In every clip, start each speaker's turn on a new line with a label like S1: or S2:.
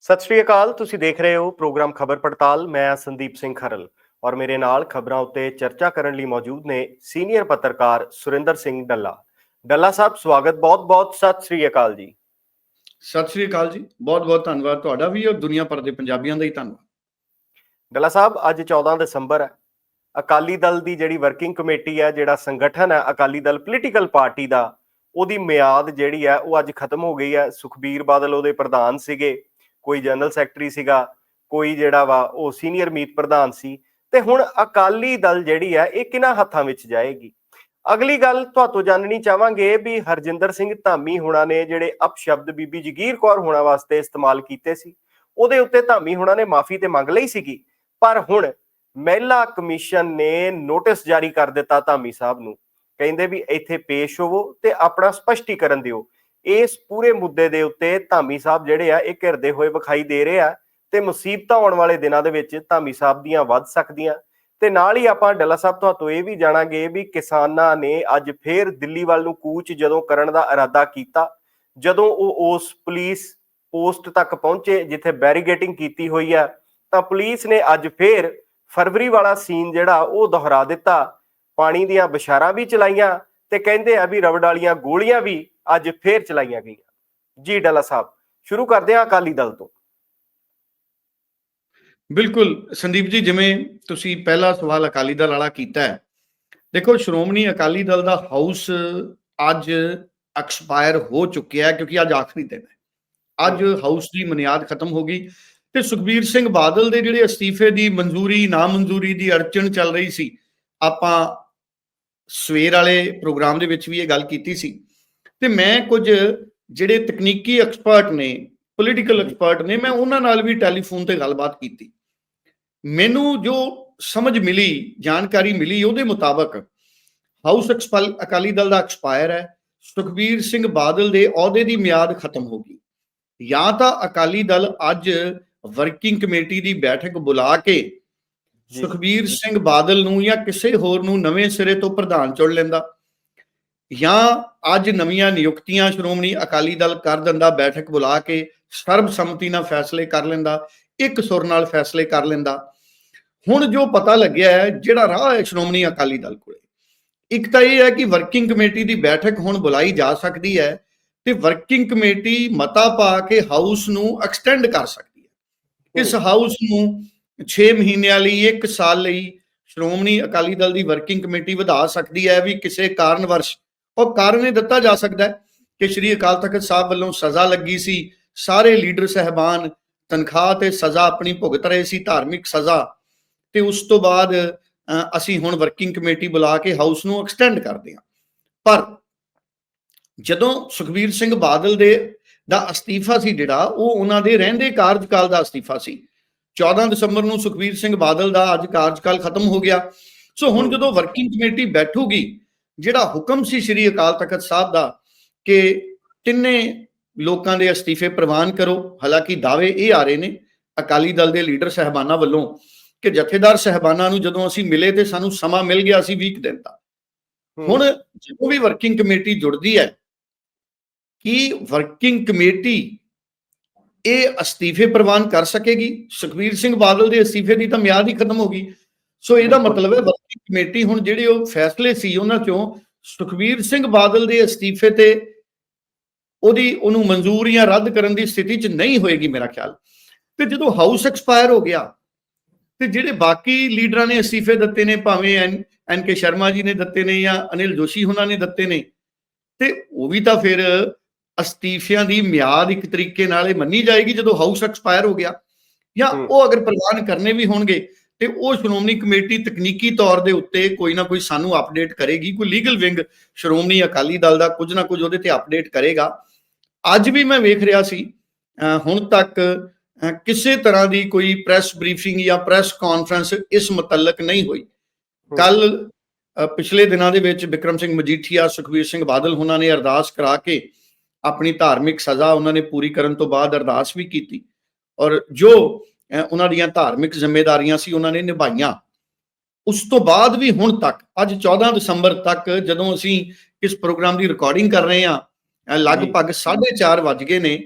S1: ਸਤਿ ਸ਼੍ਰੀ ਅਕਾਲ ਤੁਸੀਂ ਦੇਖ ਰਹੇ ਹੋ ਪ੍ਰੋਗਰਾਮ ਖਬਰ ਪੜਤਾਲ ਮੈਂ ਸੰਦੀਪ ਸਿੰਘ ਖਰਲ ਔਰ ਮੇਰੇ ਨਾਲ ਖਬਰਾਂ ਉੱਤੇ ਚਰਚਾ ਕਰਨ ਲਈ ਮੌਜੂਦ ਨੇ ਸੀਨੀਅਰ ਪੱਤਰਕਾਰ ਸੁਰਿੰਦਰ ਸਿੰਘ ਡੱਲਾ। ਡੱਲਾ ਸਾਹਿਬ ਸਵਾਗਤ ਬਹੁਤ-ਬਹੁਤ ਸਤਿ ਸ਼੍ਰੀ ਅਕਾਲ ਜੀ।
S2: ਸਤਿ ਸ੍ਰੀ ਅਕਾਲ ਜੀ ਬਹੁਤ ਬਹੁਤ ਧੰਨਵਾਦ ਤੁਹਾਡਾ ਵੀ ਔਰ ਦੁਨੀਆ ਭਰ ਦੇ ਪੰਜਾਬੀਆਂ ਦਾ ਹੀ ਧੰਨਵਾਦ।
S1: ਡੱਲਾ ਸਾਹਿਬ ਅੱਜ 14 ਦਸੰਬਰ ਹੈ। ਅਕਾਲੀ ਦਲ ਦੀ ਜਿਹੜੀ ਵਰਕਿੰਗ ਕਮੇਟੀ ਹੈ ਜਿਹੜਾ ਸੰਗਠਨ ਹੈ ਅਕਾਲੀ ਦਲ ਪੋਲੀਟੀਕਲ ਪਾਰਟੀ ਦਾ ਉਹਦੀ ਮਿਆਦ ਜਿਹੜੀ ਹੈ ਉਹ ਅੱਜ ਖਤਮ ਹੋ ਗਈ ਹੈ। ਸੁਖਬੀਰ ਬਾਦਲ ਉਹਦੇ ਪ੍ਰਧਾਨ ਸੀਗੇ। ਕੋਈ ਜਨਰਲ ਸੈਕਟਰੀ ਸੀਗਾ, ਕੋਈ ਜਿਹੜਾ ਵਾ ਉਹ ਸੀਨੀਅਰ ਮੀਤ ਪ੍ਰਧਾਨ ਸੀ, ਤੇ ਹੁਣ ਅਕਾਲੀ ਦਲ ਜਿਹੜੀ ਹੈ ਇਹ ਕਿਹਨਾਂ ਹੱਥਾਂ ਵਿੱਚ ਜਾਏਗੀ? ਅਗਲੀ ਗੱਲ ਤੁਹਾਤੋਂ ਜਾਣਨੀ ਚਾਹਾਂਗੇ ਵੀ ਹਰਜਿੰਦਰ ਸਿੰਘ ਧਾਮੀ ਹੁਣਾਂ ਨੇ ਜਿਹੜੇ ਅਪਸ਼ਬਦ ਬੀਬੀ ਜਗੀਰ ਕੌਰ ਹੁਣਾਂ ਵਾਸਤੇ ਇਸਤੇਮਾਲ ਕੀਤੇ ਸੀ, ਉਹਦੇ ਉੱਤੇ ਧਾਮੀ ਹੁਣਾਂ ਨੇ ਮਾਫੀ ਤੇ ਮੰਗ ਲਈ ਸੀਗੀ, ਪਰ ਹੁਣ ਮਹਿਲਾ ਕਮਿਸ਼ਨ ਨੇ ਨੋਟਿਸ ਜਾਰੀ ਕਰ ਦਿੱਤਾ ਧਾਮੀ ਸਾਹਿਬ ਨੂੰ, ਕਹਿੰਦੇ ਵੀ ਇੱਥੇ ਪੇਸ਼ ਹੋਵੋ ਤੇ ਆਪਣਾ ਸਪਸ਼ਟੀਕਰਨ ਦਿਓ। ਇਸ ਪੂਰੇ ਮੁੱਦੇ ਦੇ ਉੱਤੇ ਧਾਮੀ ਸਾਹਿਬ ਜਿਹੜੇ ਆ, ਇਹ ਘਿਰਦੇ ਹੋਏ ਵਿਖਾਈ ਦੇ ਰਹੇ ਆ ਤੇ ਮੁਸੀਬਤਾਂ ਆਉਣ ਵਾਲੇ ਦਿਨਾਂ ਦੇ ਵਿੱਚ ਧਾਮੀ ਸਾਹਿਬ ਦੀਆਂ ਵੱਧ ਸਕਦੀਆਂ। ਤੇ ਨਾਲ ਹੀ ਆਪਾਂ ਡੱਲਾ ਸਾਹਿਬ ਤੋਂ ਇਹ ਵੀ ਜਾਣਾਂਗੇ ਵੀ ਕਿਸਾਨਾਂ ਨੇ ਅੱਜ ਫੇਰ ਦਿੱਲੀ ਵੱਲ ਨੂੰ ਕੂਚ ਜਦੋਂ ਕਰਨ ਦਾ ਇਰਾਦਾ ਕੀਤਾ, ਜਦੋਂ ਉਹ ਉਸ ਪੁਲਿਸ ਪੋਸਟ ਤੱਕ ਪਹੁੰਚੇ ਜਿੱਥੇ ਬੈਰੀਗੇਟਿੰਗ ਕੀਤੀ ਹੋਈ ਆ, ਤਾਂ ਪੁਲਿਸ ਨੇ ਅੱਜ ਫੇਰ ਫਰਵਰੀ ਵਾਲਾ ਸੀਨ ਜਿਹੜਾ ਉਹ ਦੁਹਰਾ ਦਿੱਤਾ। ਪਾਣੀ ਦੀਆਂ ਬਿਸ਼ਾਰਾਂ ਵੀ ਚਲਾਈਆਂ ਤੇ ਕਹਿੰਦੇ ਆ ਵੀ ਰਬੜ ਵਾਲੀਆਂ ਗੋਲੀਆਂ ਵੀ ਅੱਜ ਫੇਰ ਚਲਾਈਆਂ ਗਈਆਂ। ਜੀ ਡੱਲਾ ਸਾਹਿਬ, ਸ਼ੁਰੂ ਕਰਦੇ ਹਾਂ ਅਕਾਲੀ ਦਲ ਤੋਂ।
S2: ਬਿਲਕੁਲ, ਸੰਦੀਪ ਜੀ, ਜਿਵੇਂ ਤੁਸੀਂ ਪਹਿਲਾ ਸਵਾਲ ਅਕਾਲੀ ਦਲ ਵਾਲਾ ਕੀਤਾ ਹੈ, ਦੇਖੋ ਸ਼੍ਰੋਮਣੀ ਅਕਾਲੀ ਦਲ ਦਾ ਹਾਊਸ ਅੱਜ ਐਕਸਪਾਇਰ ਹੋ ਚੁੱਕਿਆ ਹੈ ਕਿਉਂਕਿ ਅੱਜ ਆਖਰੀ ਦਿਨ ਹੈ। ਅੱਜ ਹਾਊਸ ਦੀ ਮਨਿਆਦ ਖਤਮ ਹੋ ਗਈ ਤੇ ਸੁਖਬੀਰ ਸਿੰਘ ਬਾਦਲ ਦੇ ਜਿਹੜੇ ਅਸਤੀਫੇ ਦੀ ਮਨਜ਼ੂਰੀ ਨਾ ਮਨਜ਼ੂਰੀ ਦੀ ਅੜਚਣ ਚੱਲ ਰਹੀ ਸੀ, ਆਪਾਂ ਸਵੇਰ ਵਾਲੇ ਪ੍ਰੋਗਰਾਮ ਦੇ ਵਿੱਚ ਵੀ ਇਹ ਗੱਲ ਕੀਤੀ ਸੀ। ਤੇ ਮੈਂ ਕੁਝ ਜਿਹੜੇ ਤਕਨੀਕੀ ਐਕਸਪਰਟ ਨੇ ਪੋਲੀਟੀਕਲ ਐਕਸਪਰਟ ਨੇ ਮੈਂ ਉਹਨਾਂ ਨਾਲ ਵੀ ਟੈਲੀਫੋਨ ਤੇ ਗੱਲਬਾਤ ਕੀਤੀ। ਮੈਨੂੰ ਜੋ ਸਮਝ ਮਿਲੀ ਜਾਣਕਾਰੀ ਮਿਲੀ ਉਹਦੇ ਮੁਤਾਬਕ ਹਾਊਸ ਐਕਸਪਲ ਅਕਾਲੀ ਦਲ ਦਾ ਐਕਸਪਾਇਰ ਹੈ ਸੁਖਬੀਰ ਸਿੰਘ ਬਾਦਲ ਦੇ ਅਹੁਦੇ ਦੀ ਮਿਆਦ ਖਤਮ ਹੋ ਗਈ। ਜਾਂ ਤਾਂ ਅਕਾਲੀ ਦਲ ਅੱਜ ਵਰਕਿੰਗ ਕਮੇਟੀ ਦੀ ਬੈਠਕ ਬੁਲਾ ਕੇ ਸੁਖਬੀਰ ਸਿੰਘ ਬਾਦਲ ਨੂੰ ਜਾਂ ਕਿਸੇ ਹੋਰ ਨੂੰ ਨਵੇਂ ਸਿਰੇ ਤੋਂ ਪ੍ਰਧਾਨ ਚੁਣ ਲੈਂਦਾ। ਜਾਂ ਅੱਜ ਨਵੀਆਂ ਨਿਯੁਕਤੀਆਂ ਸ਼੍ਰੋਮਣੀ ਅਕਾਲੀ ਦਲ ਕਰ ਦਿੰਦਾ, ਬੈਠਕ ਬੁਲਾ ਕੇ ਸਰਬਸੰਮਤੀ ਨਾਲ ਫੈਸਲੇ ਕਰ ਲੈਂਦਾ, ਇੱਕ ਸੁਰ ਨਾਲ ਫੈਸਲੇ ਕਰ ਲੈਂਦਾ। ਹੁਣ ਜੋ ਪਤਾ ਲੱਗਿਆ ਹੈ, ਜਿਹੜਾ ਰਾਹ ਹੈ ਸ਼੍ਰੋਮਣੀ ਅਕਾਲੀ ਦਲ ਕੋਲੇ, ਇੱਕ ਤਾਂ ਇਹ ਹੈ ਕਿ ਵਰਕਿੰਗ ਕਮੇਟੀ ਦੀ ਬੈਠਕ ਹੁਣ ਬੁਲਾਈ ਜਾ ਸਕਦੀ ਹੈ ਤੇ ਵਰਕਿੰਗ ਕਮੇਟੀ ਮਤਾ ਪਾ ਕੇ ਹਾਊਸ ਨੂੰ ਐਕਸਟੈਂਡ ਕਰ ਸਕਦੀ ਹੈ। ਇਸ ਹਾਊਸ ਨੂੰ 6 ਮਹੀਨਿਆਂ ਲਈ 1 ਸਾਲ ਲਈ ਸ਼੍ਰੋਮਣੀ ਅਕਾਲੀ ਦਲ ਦੀ ਵਰਕਿੰਗ ਕਮੇਟੀ ਵਧਾ ਸਕਦੀ ਹੈ ਵੀ ਕਿਸੇ ਕਾਰਨ ਵਰਸ਼ ਉਹ ਕਾਰਨ ਇਹ ਦਿੱਤਾ ਜਾ ਸਕਦਾ ਹੈ ਕਿ ਸ਼੍ਰੀ ਅਕਾਲ ਤਖਤ ਸਾਹਿਬ ਵੱਲੋਂ ਸਜ਼ਾ ਲੱਗੀ ਸੀ। ਸਾਰੇ ਲੀਡਰ ਸਹਿਬਾਨ ਤਨਖਾਹ ਤੇ ਸਜ਼ਾ ਆਪਣੀ ਭੁਗਤ ਰਹੇ ਸੀ, ਧਾਰਮਿਕ ਸਜ਼ਾ। ਤੇ ਉਸ ਤੋਂ ਬਾਅਦ ਅਸੀਂ ਹੁਣ ਵਰਕਿੰਗ ਕਮੇਟੀ ਬੁਲਾ ਕੇ ਹਾਊਸ ਨੂੰ ਐਕਸਟੈਂਡ ਕਰਦੇ ਹਾਂ। ਪਰ ਜਦੋਂ ਸੁਖਬੀਰ ਸਿੰਘ ਬਾਦਲ ਦੇ, ਦਾ ਅਸਤੀਫਾ ਸੀ ਜਿਹੜਾ, ਉਹ ਉਹਨਾਂ ਦੇ ਰਹਿੰਦੇ ਕਾਰਜਕਾਲ ਦਾ ਅਸਤੀਫਾ ਸੀ। 14 ਦਸੰਬਰ ਨੂੰ ਸੁਖਬੀਰ ਸਿੰਘ ਬਾਦਲ ਦਾ ਅੱਜ ਕਾਰਜਕਾਲ ਖਤਮ ਹੋ ਗਿਆ। ਸੋ ਹੁਣ ਜਦੋਂ ਵਰਕਿੰਗ ਕਮੇਟੀ ਬੈਠੂਗੀ ਜਿਹੜਾ ਹੁਕਮ ਸੀ ਸ੍ਰੀ ਅਕਾਲ ਤਖਤ ਸਾਹਿਬ ਦਾ ਕਿ ਤਿੰਨੇ ਲੋਕਾਂ ਦੇ ਅਸਤੀਫੇ ਪ੍ਰਵਾਨ ਕਰੋ ਹਾਲਾਂਕਿ ਦਾਅਵੇ ਇਹ ਆ ਰਹੇ ਨੇ ਅਕਾਲੀ ਦਲ ਦੇ ਲੀਡਰ ਸਹਿਬਾਨਾਂ ਵੱਲੋਂ ਕਿ ਜਥੇਦਾਰ ਸਹਿਬਾਨਾਂ ਨੂੰ ਜਦੋਂ ਅਸੀਂ ਮਿਲੇ ਤੇ ਸਾਨੂੰ ਸਮਾਂ ਮਿਲ ਗਿਆ ਸੀ 20 ਦਿਨ ਦਾ। ਹੁਣ ਜਦੋਂ ਵੀ ਵਰਕਿੰਗ ਕਮੇਟੀ ਜੁੜਦੀ ਹੈ ਕਿ ਵਰਕਿੰਗ ਕਮੇਟੀ ਇਹ ਅਸਤੀਫੇ ਪ੍ਰਵਾਨ ਕਰ ਸਕੇਗੀ? ਸੁਖਵੀਰ ਸਿੰਘ ਬਾਦਲ ਦੇ ਅਸਤੀਫੇ ਦੀ ਤਾਂ ਮਿਆਦ ਹੀ ਖਤਮ ਹੋ ਗਈ। ਸੋ ਇਹਦਾ ਮਤਲਬ ਹੈ ਵਰਕਿੰਗ ਕਮੇਟੀ ਹੁਣ ਜਿਹੜੇ ਉਹ ਫੈਸਲੇ ਸੀ ਉਹਨਾਂ ਚੋਂ ਸੁਖਵੀਰ ਸਿੰਘ ਬਾਦਲ ਦੇ ਅਸਤੀਫੇ ਤੇ ਉਹਦੀ ਉਹਨੂੰ ਮਨਜ਼ੂਰ ਜਾਂ ਰੱਦ ਕਰਨ ਦੀ ਸਥਿਤੀ 'ਚ ਨਹੀਂ ਹੋਏਗੀ ਮੇਰਾ ਖਿਆਲ। ਤੇ ਜਦੋਂ ਹਾਊਸ ਐਕਸਪਾਇਰ ਹੋ ਗਿਆ ਤੇ ਜਿਹੜੇ ਬਾਕੀ ਲੀਡਰਾਂ ਨੇ ਅਸਤੀਫੇ ਦਿੱਤੇ ਨੇ ਭਾਵੇਂ ਐਨ ਕੇ ਸ਼ਰਮਾ ਜੀ ਨੇ ਦਿੱਤੇ ਨੇ ਜਾਂ ਅਨਿਲ ਜੋਸ਼ੀ ਹੁਣਾਂ ਨੇ ਦਿੱਤੇ ਨੇ ਤੇ ਉਹ ਵੀ ਤਾਂ ਫਿਰ ਅਸਤੀਫਿਆਂ ਦੀ ਮਿਆਦ ਇੱਕ ਤਰੀਕੇ ਨਾਲ ਇਹ ਮੰਨੀ ਜਾਏਗੀ ਜਦੋਂ ਹਾਊਸ ਐਕਸਪਾਇਰ ਹੋ ਗਿਆ। ਜਾਂ ਉਹ ਅਗਰ ਪ੍ਰਵਾਨ ਕਰਨੇ ਵੀ ਹੋਣਗੇ ਤੇ ਉਹ ਸ਼੍ਰੋਮਣੀ ਕਮੇਟੀ ਤਕਨੀਕੀ ਤੌਰ ਦੇ ਉੱਤੇ ਕੋਈ ਨਾ ਕੋਈ ਸਾਨੂੰ ਅਪਡੇਟ ਕਰੇਗੀ ਕੋਈ ਲੀਗਲ ਵਿੰਗ ਸ਼੍ਰੋਮਣੀ ਅਕਾਲੀ ਦਲ ਦਾ ਕੁਝ ਨਾ ਕੁਝ ਉਹਦੇ ਤੇ ਅਪਡੇਟ ਕਰੇਗਾ। ਅੱਜ ਵੀ ਮੈਂ ਵੇਖ ਰਿਹਾ ਸੀ ਹੁਣ ਤੱਕ ਕਿਸੇ ਤਰ੍ਹਾਂ ਦੀ ਕੋਈ ਪ੍ਰੈਸ ਬਰੀਫਿੰਗ ਜਾਂ ਪ੍ਰੈਸ ਕਾਨਫਰੰਸ ਇਸ ਮੁਤਲਕ ਨਹੀਂ ਹੋਈ। ਕੱਲ ਪਿਛਲੇ ਦਿਨਾਂ ਦੇ ਵਿੱਚ ਵਿਕਰਮ ਸਿੰਘ ਮਜੀਠੀਆ ਸੁਖਵੀਰ ਸਿੰਘ ਬਾਦਲ ਉਹਨਾਂ ਨੇ ਅਰਦਾਸ ਕਰਾ ਕੇ ਆਪਣੀ ਧਾਰਮਿਕ ਸਜ਼ਾ ਉਹਨਾਂ ਨੇ ਪੂਰੀ ਕਰਨ ਤੋਂ ਬਾਅਦ ਅਰਦਾਸ ਵੀ ਕੀਤੀ। ਔਰ ਜੋ ਉਹਨਾਂ ਦੀਆਂ ਧਾਰਮਿਕ ਜ਼ਿੰਮੇਵਾਰੀਆਂ ਸੀ ਉਹਨਾਂ ਨੇ ਨਿਭਾਈਆਂ। ਉਸ ਤੋਂ ਬਾਅਦ ਵੀ ਹੁਣ ਤੱਕ ਅੱਜ 14 ਦਸੰਬਰ ਤੱਕ ਜਦੋਂ ਅਸੀਂ ਇਸ ਪ੍ਰੋਗਰਾਮ ਦੀ ਰਿਕਾਰਡਿੰਗ ਕਰ ਰਹੇ ਹਾਂ ਲਗਭਗ 4:30 ਵੱਜ ਗਏ ਨੇ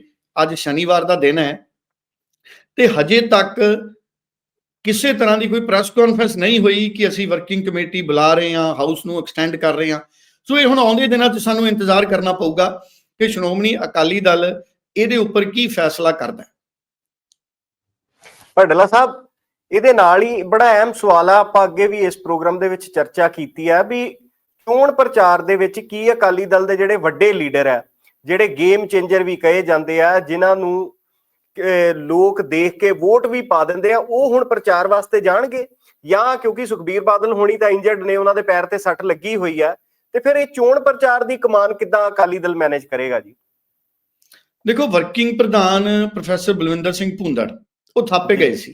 S2: ਅੱਜ ਸ਼ਨੀਵਾਰ ਦਾ ਦਿਨ ਹੈ। ਤੇ ਹਜੇ ਤੱਕ ਕਿਸੇ ਤਰ੍ਹਾਂ ਦੀ ਕੋਈ ਪ੍ਰੈਸ ਕਾਨਫਰੰਸ ਨਹੀਂ ਹੋਈ ਕਿ ਅਸੀਂ ਵਰਕਿੰਗ ਕਮੇਟੀ ਬੁਲਾ ਰਹੇ ਹਾਂ ਹਾਊਸ ਨੂੰ ਐਕਸਟੈਂਡ ਕਰ ਰਹੇ ਹਾਂ। ਸੋ ਇਹ ਹੁਣ ਆਉਂਦੇ ਦਿਨਾਂ 'ਚ ਸਾਨੂੰ ਇੰਤਜ਼ਾਰ ਕਰਨਾ ਪਊਗਾ ਕਿ ਸ਼੍ਰੋਮਣੀ ਅਕਾਲੀ ਦਲ ਇਹਦੇ ਉੱਪਰ ਕੀ ਫੈਸਲਾ ਕਰਦਾ ਹੈ।
S1: ਭੱਡਲਾ ਸਾਹਿਬ, ਇਹਦੇ ਨਾਲ ਹੀ ਬੜਾ ਅਹਿਮ ਸਵਾਲ ਆ, ਆਪਾਂ ਅੱਗੇ ਵੀ ਇਸ ਪ੍ਰੋਗਰਾਮ ਦੇ ਵਿੱਚ ਚਰਚਾ ਕੀਤੀ ਹੈ ਵੀ ਚੋਣ ਪ੍ਰਚਾਰ ਦੇ ਵਿੱਚ ਕੀ ਅਕਾਲੀ ਦਲ ਦੇ ਜਿਹੜੇ ਵੱਡੇ ਲੀਡਰ ਆ, ਜਿਹੜੇ ਗੇਮ ਚੇਂਜਰ ਵੀ ਕਹੇ ਜਾਂਦੇ ਆ, ਜਿਨ੍ਹਾਂ ਨੂੰ ਲੋਕ ਦੇਖ ਕੇ ਵੋਟ ਵੀ ਪਾ ਦਿੰਦੇ ਆ, ਉਹ ਹੁਣ ਪ੍ਰਚਾਰ ਵਾਸਤੇ ਜਾਣਗੇ? ਜਾਂ ਕਿਉਂਕਿ ਸੁਖਬੀਰ ਬਾਦਲ ਹੋਣੀ ਤਾਂ ਇੰਜਰਡ ਨੇ, ਉਹਨਾਂ ਦੇ ਪੈਰ ਤੇ ਸੱਟ ਲੱਗੀ ਹੋਈ ਆ, ਤੇ ਫਿਰ ਇਹ ਚੋਣ ਪ੍ਰਚਾਰ ਦੀ ਕਮਾਨ ਕਿੱਦਾਂ ਅਕਾਲੀ ਦਲ ਮੈਨੇਜ ਕਰੇਗਾ ਜੀ?
S2: ਦੇਖੋ ਵਰਕਿੰਗ ਪ੍ਰਧਾਨ ਪ੍ਰੋਫੈਸਰ ਬਲਵਿੰਦਰ ਸਿੰਘ ਭੁੰਦੜ ਉਹ ਥਾਪੇ ਗਏ ਸੀ।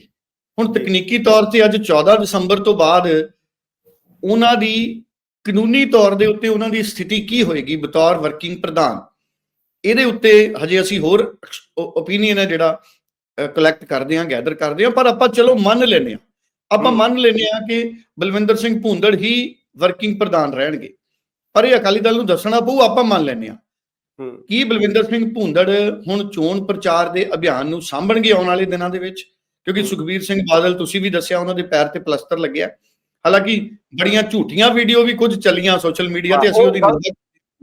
S2: ਹੁਣ ਤਕਨੀਕੀ ਤੌਰ ਤੇ ਅੱਜ 14 ਦਸੰਬਰ ਤੋਂ ਬਾਅਦ ਉਹਨਾਂ ਦੀ ਕਾਨੂੰਨੀ ਤੌਰ ਦੇ ਉੱਤੇ ਉਹਨਾਂ ਦੀ ਸਥਿਤੀ ਕੀ ਹੋਏਗੀ ਬਤੌਰ ਵਰਕਿੰਗ ਪ੍ਰਧਾਨ? ਇਹਦੇ ਉੱਤੇ ਹਜੇ ਅਸੀਂ ਹੋਰ ਓਪੀਨੀਅਨ ਹੈ ਜਿਹੜਾ ਕਲੈਕਟ ਕਰਦੇ ਹਾਂ ਗੈਦਰ ਕਰਦੇ ਹਾਂ ਪਰ ਆਪਾਂ ਚਲੋ ਮੰਨ ਲੈਨੇ ਆ ਆਪਾਂ। ਮੰਨ ਲੈਨੇ ਆ ਕਿ ਬਲਵਿੰਦਰ ਸਿੰਘ ਭੁੰਦੜ ਹੀ ਵਰਕਿੰਗ ਪ੍ਰਧਾਨ ਰਹਿਣਗੇ। ਪਰ ਇਹ ਅਕਾਲੀ ਦਲ ਨੂੰ ਦੱਸਣਾ ਪਊ ਆਪਾਂ ਮੰਨ ਲੈਨੇ ਆ ਕੀ ਬਲਵਿੰਦਰ ਸਿੰਘ ਭੁੰਦੜ ਹੁਣ ਚੋਣ ਪ੍ਰਚਾਰ ਦੇ ਅਭਿਆਨ ਨੂੰ ਸਾਂਭਣਗੇ ਆਉਣ ਵਾਲੇ ਦਿਨਾਂ ਦੇ ਵਿੱਚ? ਕਿਉਂਕਿ। ਸੁਖਬੀਰ ਸਿੰਘ ਬਾਦਲ ਤੁਸੀਂ ਵੀ ਦੱਸਿਆ ਉਹਨਾਂ ਦੇ ਪੈਰ ਤੇ ਪਲਸਤਰ ਲੱਗਿਆ। ਹਾਲਾਂਕਿ ਬੜੀਆਂ ਝੂਠੀਆਂ ਵੀਡੀਓ ਵੀ ਕੁਝ ਚੱਲੀਆਂ ਸੋਸ਼ਲ ਮੀਡੀਆ ਤੇ ਅਸੀਂ
S1: ਉਹ
S2: ਉਹਦੀ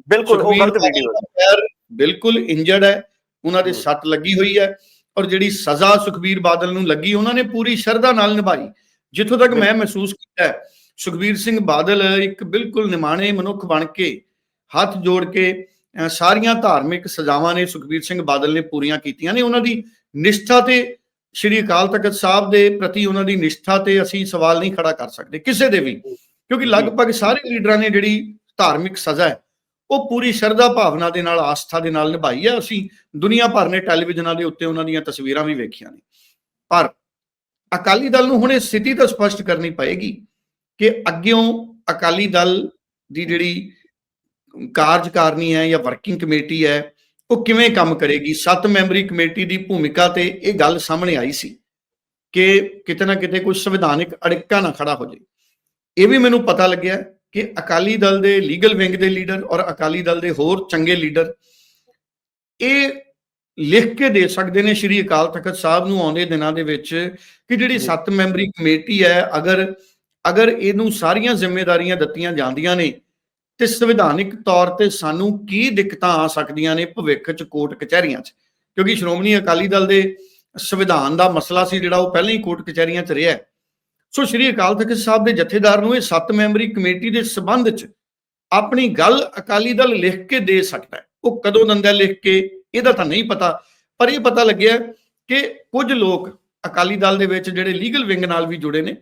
S1: ਬਿਲਕੁਲ ਉਹ ਗਲਤ ਵੀਡੀਓ
S2: ਪੈਰ ਬਿਲਕੁਲ ਇੰਜਰਡ ਹੈ ਉਹਨਾਂ ਦੇ। ਸੱਟ ਲੱਗੀ ਹੋਈ ਹੈ ਔਰ ਜਿਹੜੀ ਸਜ਼ਾ ਸੁਖਬੀਰ ਬਾਦਲ ਨੂੰ ਲੱਗੀ ਉਹਨਾਂ ਨੇ ਪੂਰੀ ਸ਼ਰਧਾ ਨਾਲ ਨਿਭਾਈ। ਜਿੱਥੋਂ ਤੱਕ ਮੈਂ ਮਹਿਸੂਸ ਕੀਤਾ ਹੈ, ਸੁਖਬੀਰ ਸਿੰਘ ਬਾਦਲ ਇੱਕ ਬਿਲਕੁਲ ਨਿਮਾਣੇ ਮਨੁੱਖ ਬਣ ਕੇ ਹੱਥ ਜੋੜ ਕੇ ਸਾਰੀਆਂ ਧਾਰਮਿਕ ਸਜ਼ਾਵਾਂ ਨੇ ਸੁਖਬੀਰ ਸਿੰਘ ਬਾਦਲ ਨੇ ਪੂਰੀਆਂ ਕੀਤੀਆਂ ਨੇ। ਉਹਨਾਂ ਦੀ ਨਿਸ਼ਠਾ ਤੇ ਸ਼੍ਰੀ ਅਕਾਲ ਤਖਤ ਸਾਹਿਬ ਦੇ ਪ੍ਰਤੀ ਉਹਨਾਂ ਦੀ ਨਿਸ਼ਠਾ ਤੇ ਅਸੀਂ ਸਵਾਲ ਨਹੀਂ ਖੜਾ ਕਰ ਸਕਦੇ ਕਿਸੇ ਦੇ ਵੀ। ਕਿਉਂਕਿ ਲਗਭਗ ਸਾਰੇ ਲੀਡਰਾਂ ਨੇ ਜਿਹੜੀ ਧਾਰਮਿਕ ਸਜ਼ਾ ਹੈ ਉਹ ਪੂਰੀ ਸ਼ਰਧਾ ਭਾਵਨਾ ਦੇ ਨਾਲ ਆਸਥਾ ਦੇ ਨਾਲ ਨਿਭਾਈ ਹੈ। ਅਸੀਂ ਦੁਨੀਆ ਭਰ ਨੇ ਟੈਲੀਵਿਜ਼ਨਾਂ ਦੇ ਉੱਤੇ ਉਹਨਾਂ ਦੀਆਂ ਤਸਵੀਰਾਂ ਵੀ ਵੇਖੀਆਂ ਨੇ। ਪਰ ਅਕਾਲੀ ਦਲ ਨੂੰ ਹੁਣ ਇਹ ਸਥਿਤੀ ਤਾਂ ਸਪਸ਼ਟ ਕਰਨੀ ਪਏਗੀ ਕਿ ਅੱਗਿਓਂ ਅਕਾਲੀ ਦਲ ਦੀ ਜਿਹੜੀ ਕਾਰਜਕਾਰਨੀ ਹੈ ਜਾਂ ਵਰਕਿੰਗ ਕਮੇਟੀ ਹੈ ਉਹ ਕਿਵੇਂ ਕੰਮ ਕਰੇਗੀ ਸੱਤ ਮੈਂਬਰੀ ਕਮੇਟੀ ਦੀ ਭੂਮਿਕਾ ਤੇ ਇਹ ਗੱਲ ਸਾਹਮਣੇ ਆਈ ਸੀ ਕਿ ਕਿਤੇ ਨਾ ਕਿਤੇ ਕੋਈ ਸੰਵਿਧਾਨਿਕ ਅੜਿੱਕਾ ਨਾ ਖੜਾ ਹੋ ਜਾਏ ਇਹ ਵੀ ਮੈਨੂੰ ਪਤਾ ਲੱਗਿਆ ਕਿ ਅਕਾਲੀ ਦਲ ਦੇ ਲੀਗਲ ਵਿੰਗ ਦੇ ਲੀਡਰ ਔਰ ਅਕਾਲੀ ਦਲ ਦੇ ਹੋਰ ਚੰਗੇ ਲੀਡਰ ਇਹ ਲਿਖ ਕੇ ਦੇ ਸਕਦੇ ਨੇ ਸ਼੍ਰੀ ਅਕਾਲ ਤਖਤ ਸਾਹਿਬ ਨੂੰ ਆਉਂਦੇ ਦਿਨਾਂ ਦੇ ਵਿੱਚ ਕਿ ਜਿਹੜੀ। ਸੱਤ ਮੈਂਬਰੀ ਕਮੇਟੀ ਹੈ ਅਗਰ ਅਗਰ ਇਹਨੂੰ ਸਾਰੀਆਂ ਜ਼ਿੰਮੇਵਾਰੀਆਂ ਦਿੱਤੀਆਂ ਜਾਂਦੀਆਂ ਨੇ ਤੇ ਸੰਵਿਧਾਨਿਕ ਤੌਰ ਤੇ ਸਾਨੂੰ ਕੀ ਦਿੱਕਤਾਂ ਆ ਸਕਦੀਆਂ ਨੇ ਭਵਿੱਖ ਚ ਕੋਰਟ ਕਚਹਿਰੀਆਂ ਚ? ਕਿਉਂਕਿ ਸ਼੍ਰੋਮਣੀ ਅਕਾਲੀ ਦਲ ਦੇ ਸੰਵਿਧਾਨ ਦਾ ਮਸਲਾ ਸੀ ਜਿਹੜਾ ਉਹ ਪਹਿਲਾਂ ਹੀ ਕੋਰਟ ਕਚਹਿਰੀਆਂ ਚ ਰਿਹਾ ਸੋ ਸ਼੍ਰੀ ਅਕਾਲ ਤਖਤ ਸਾਹਿਬ ਦੇ ਜਥੇਦਾਰ ਨੂੰ ਇਹ ਸੱਤ ਮੈਂਬਰੀ ਕਮੇਟੀ ਦੇ ਸਬੰਧ ਚ ਆਪਣੀ ਗੱਲ ਅਕਾਲੀ ਦਲ ਲਿਖ ਕੇ ਦੇ ਸਕਦਾ ਉਹ ਕਦੋਂ ਦਿੰਦਾ ਲਿਖ ਕੇ, ਇਹਦਾ ਤਾਂ ਨਹੀਂ ਪਤਾ, ਪਰ ਇਹ ਪਤਾ ਲੱਗਿਆ ਕਿ ਕੁਝ ਲੋਕ ਅਕਾਲੀ ਦਲ ਦੇ ਵਿੱਚ ਜਿਹੜੇ ਲੀਗਲ ਵਿੰਗ ਨਾਲ ਵੀ ਜੁੜੇ ਨੇ,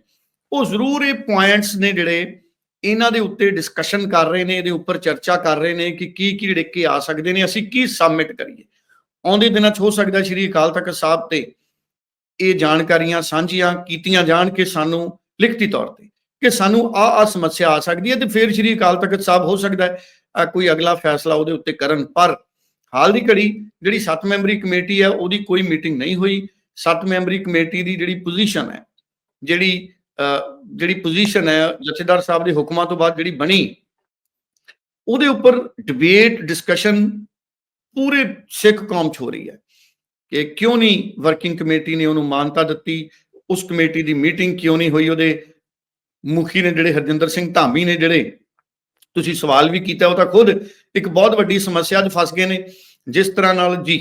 S2: ਉਹ ਜ਼ਰੂਰ ਇਹ ਪੁਆਇੰਟਸ ਨੇ ਜਿਹੜੇ ਇਹਨਾਂ ਦੇ ਉੱਤੇ ਡਿਸਕਸ਼ਨ ਕਰ ਰਹੇ ਨੇ, ਇਹਦੇ ਉੱਪਰ ਚਰਚਾ ਕਰ ਰਹੇ ਨੇ ਕਿ ਕੀ ਕੀ ਡਿੱਕੇ ਆ ਸਕਦੇ ਨੇ, ਅਸੀਂ ਕੀ ਸਬਮਿਟ ਕਰੀਏ? ਆਉਂਦੇ ਦਿਨਾਂ 'ਚ ਹੋ ਸਕਦਾ ਸ਼੍ਰੀ ਅਕਾਲ ਤਖਤ ਸਾਹਿਬ ਤੇ ਇਹ ਜਾਣਕਾਰੀਆਂ ਸਾਂਝੀਆਂ ਕੀਤੀਆਂ ਜਾਣ ਕਿ ਸਾਨੂੰ ਲਿਖਤੀ ਤੌਰ ਤੇ ਕਿ ਸਾਨੂੰ ਆ ਆ ਸਮੱਸਿਆ ਆ ਸਕਦੀ ਹੈ ਤੇ ਫਿਰ ਸ਼੍ਰੀ ਅਕਾਲ ਤਖਤ ਸਾਹਿਬ ਹੋ ਸਕਦਾ ਹੈ। ਕੋਈ ਅਗਲਾ ਫੈਸਲਾ ਉਹਦੇ ਉੱਤੇ ਕਰਨ, ਪਰ ਹਾਲ ਦੀ ਘੜੀ ਜਿਹੜੀ ਸੱਤ ਮੈਂਬਰੀ ਕਮੇਟੀ ਹੈ, ਉਹਦੀ ਕੋਈ ਮੀਟਿੰਗ ਨਹੀਂ ਹੋਈ। ਸੱਤ ਮੈਂਬਰੀ ਕਮੇਟੀ ਦੀ ਜਿਹੜੀ ਪੋਜੀਸ਼ਨ ਹੈ, ਜਿਹੜੀ ਜਿਹੜੀ ਪੋਜੀਸ਼ਨ ਹੈ, ਜਥੇਦਾਰ ਸਾਹਿਬ ਦੇ ਹੁਕਮਾਂ ਤੋਂ ਬਾਅਦ ਜਿਹੜੀ ਬਣੀ, ਉਹਦੇ ਉੱਪਰ ਡਿਬੇਟ ਡਿਸਕਸ਼ਨ ਪੂਰੇ ਸਿੱਖ ਕੌਮ 'ਚ ਹੋ ਰਹੀ ਹੈ ਕਿ ਕਿਉਂ ਨਹੀਂ ਵਰਕਿੰਗ ਕਮੇਟੀ ਨੇ ਉਹਨੂੰ ਮਾਨਤਾ ਦਿੱਤੀ, ਉਸ ਕਮੇਟੀ ਦੀ ਮੀਟਿੰਗ ਕਿਉਂ ਨਹੀਂ ਹੋਈ ਉਹਦੇ ਮੁਖੀ ਨੇ ਜਿਹੜੇ ਹਰਜਿੰਦਰ ਸਿੰਘ ਧਾਮੀ ਨੇ ਜਿਹੜੇ, ਤੁਸੀਂ ਸਵਾਲ ਵੀ ਕੀਤਾ, ਉਹ ਤਾਂ ਖੁਦ ਇੱਕ ਬਹੁਤ ਵੱਡੀ ਸਮੱਸਿਆ 'ਚ ਫਸ ਗਏ ਨੇ, ਜਿਸ ਤਰ੍ਹਾਂ ਨਾਲ ਜੀ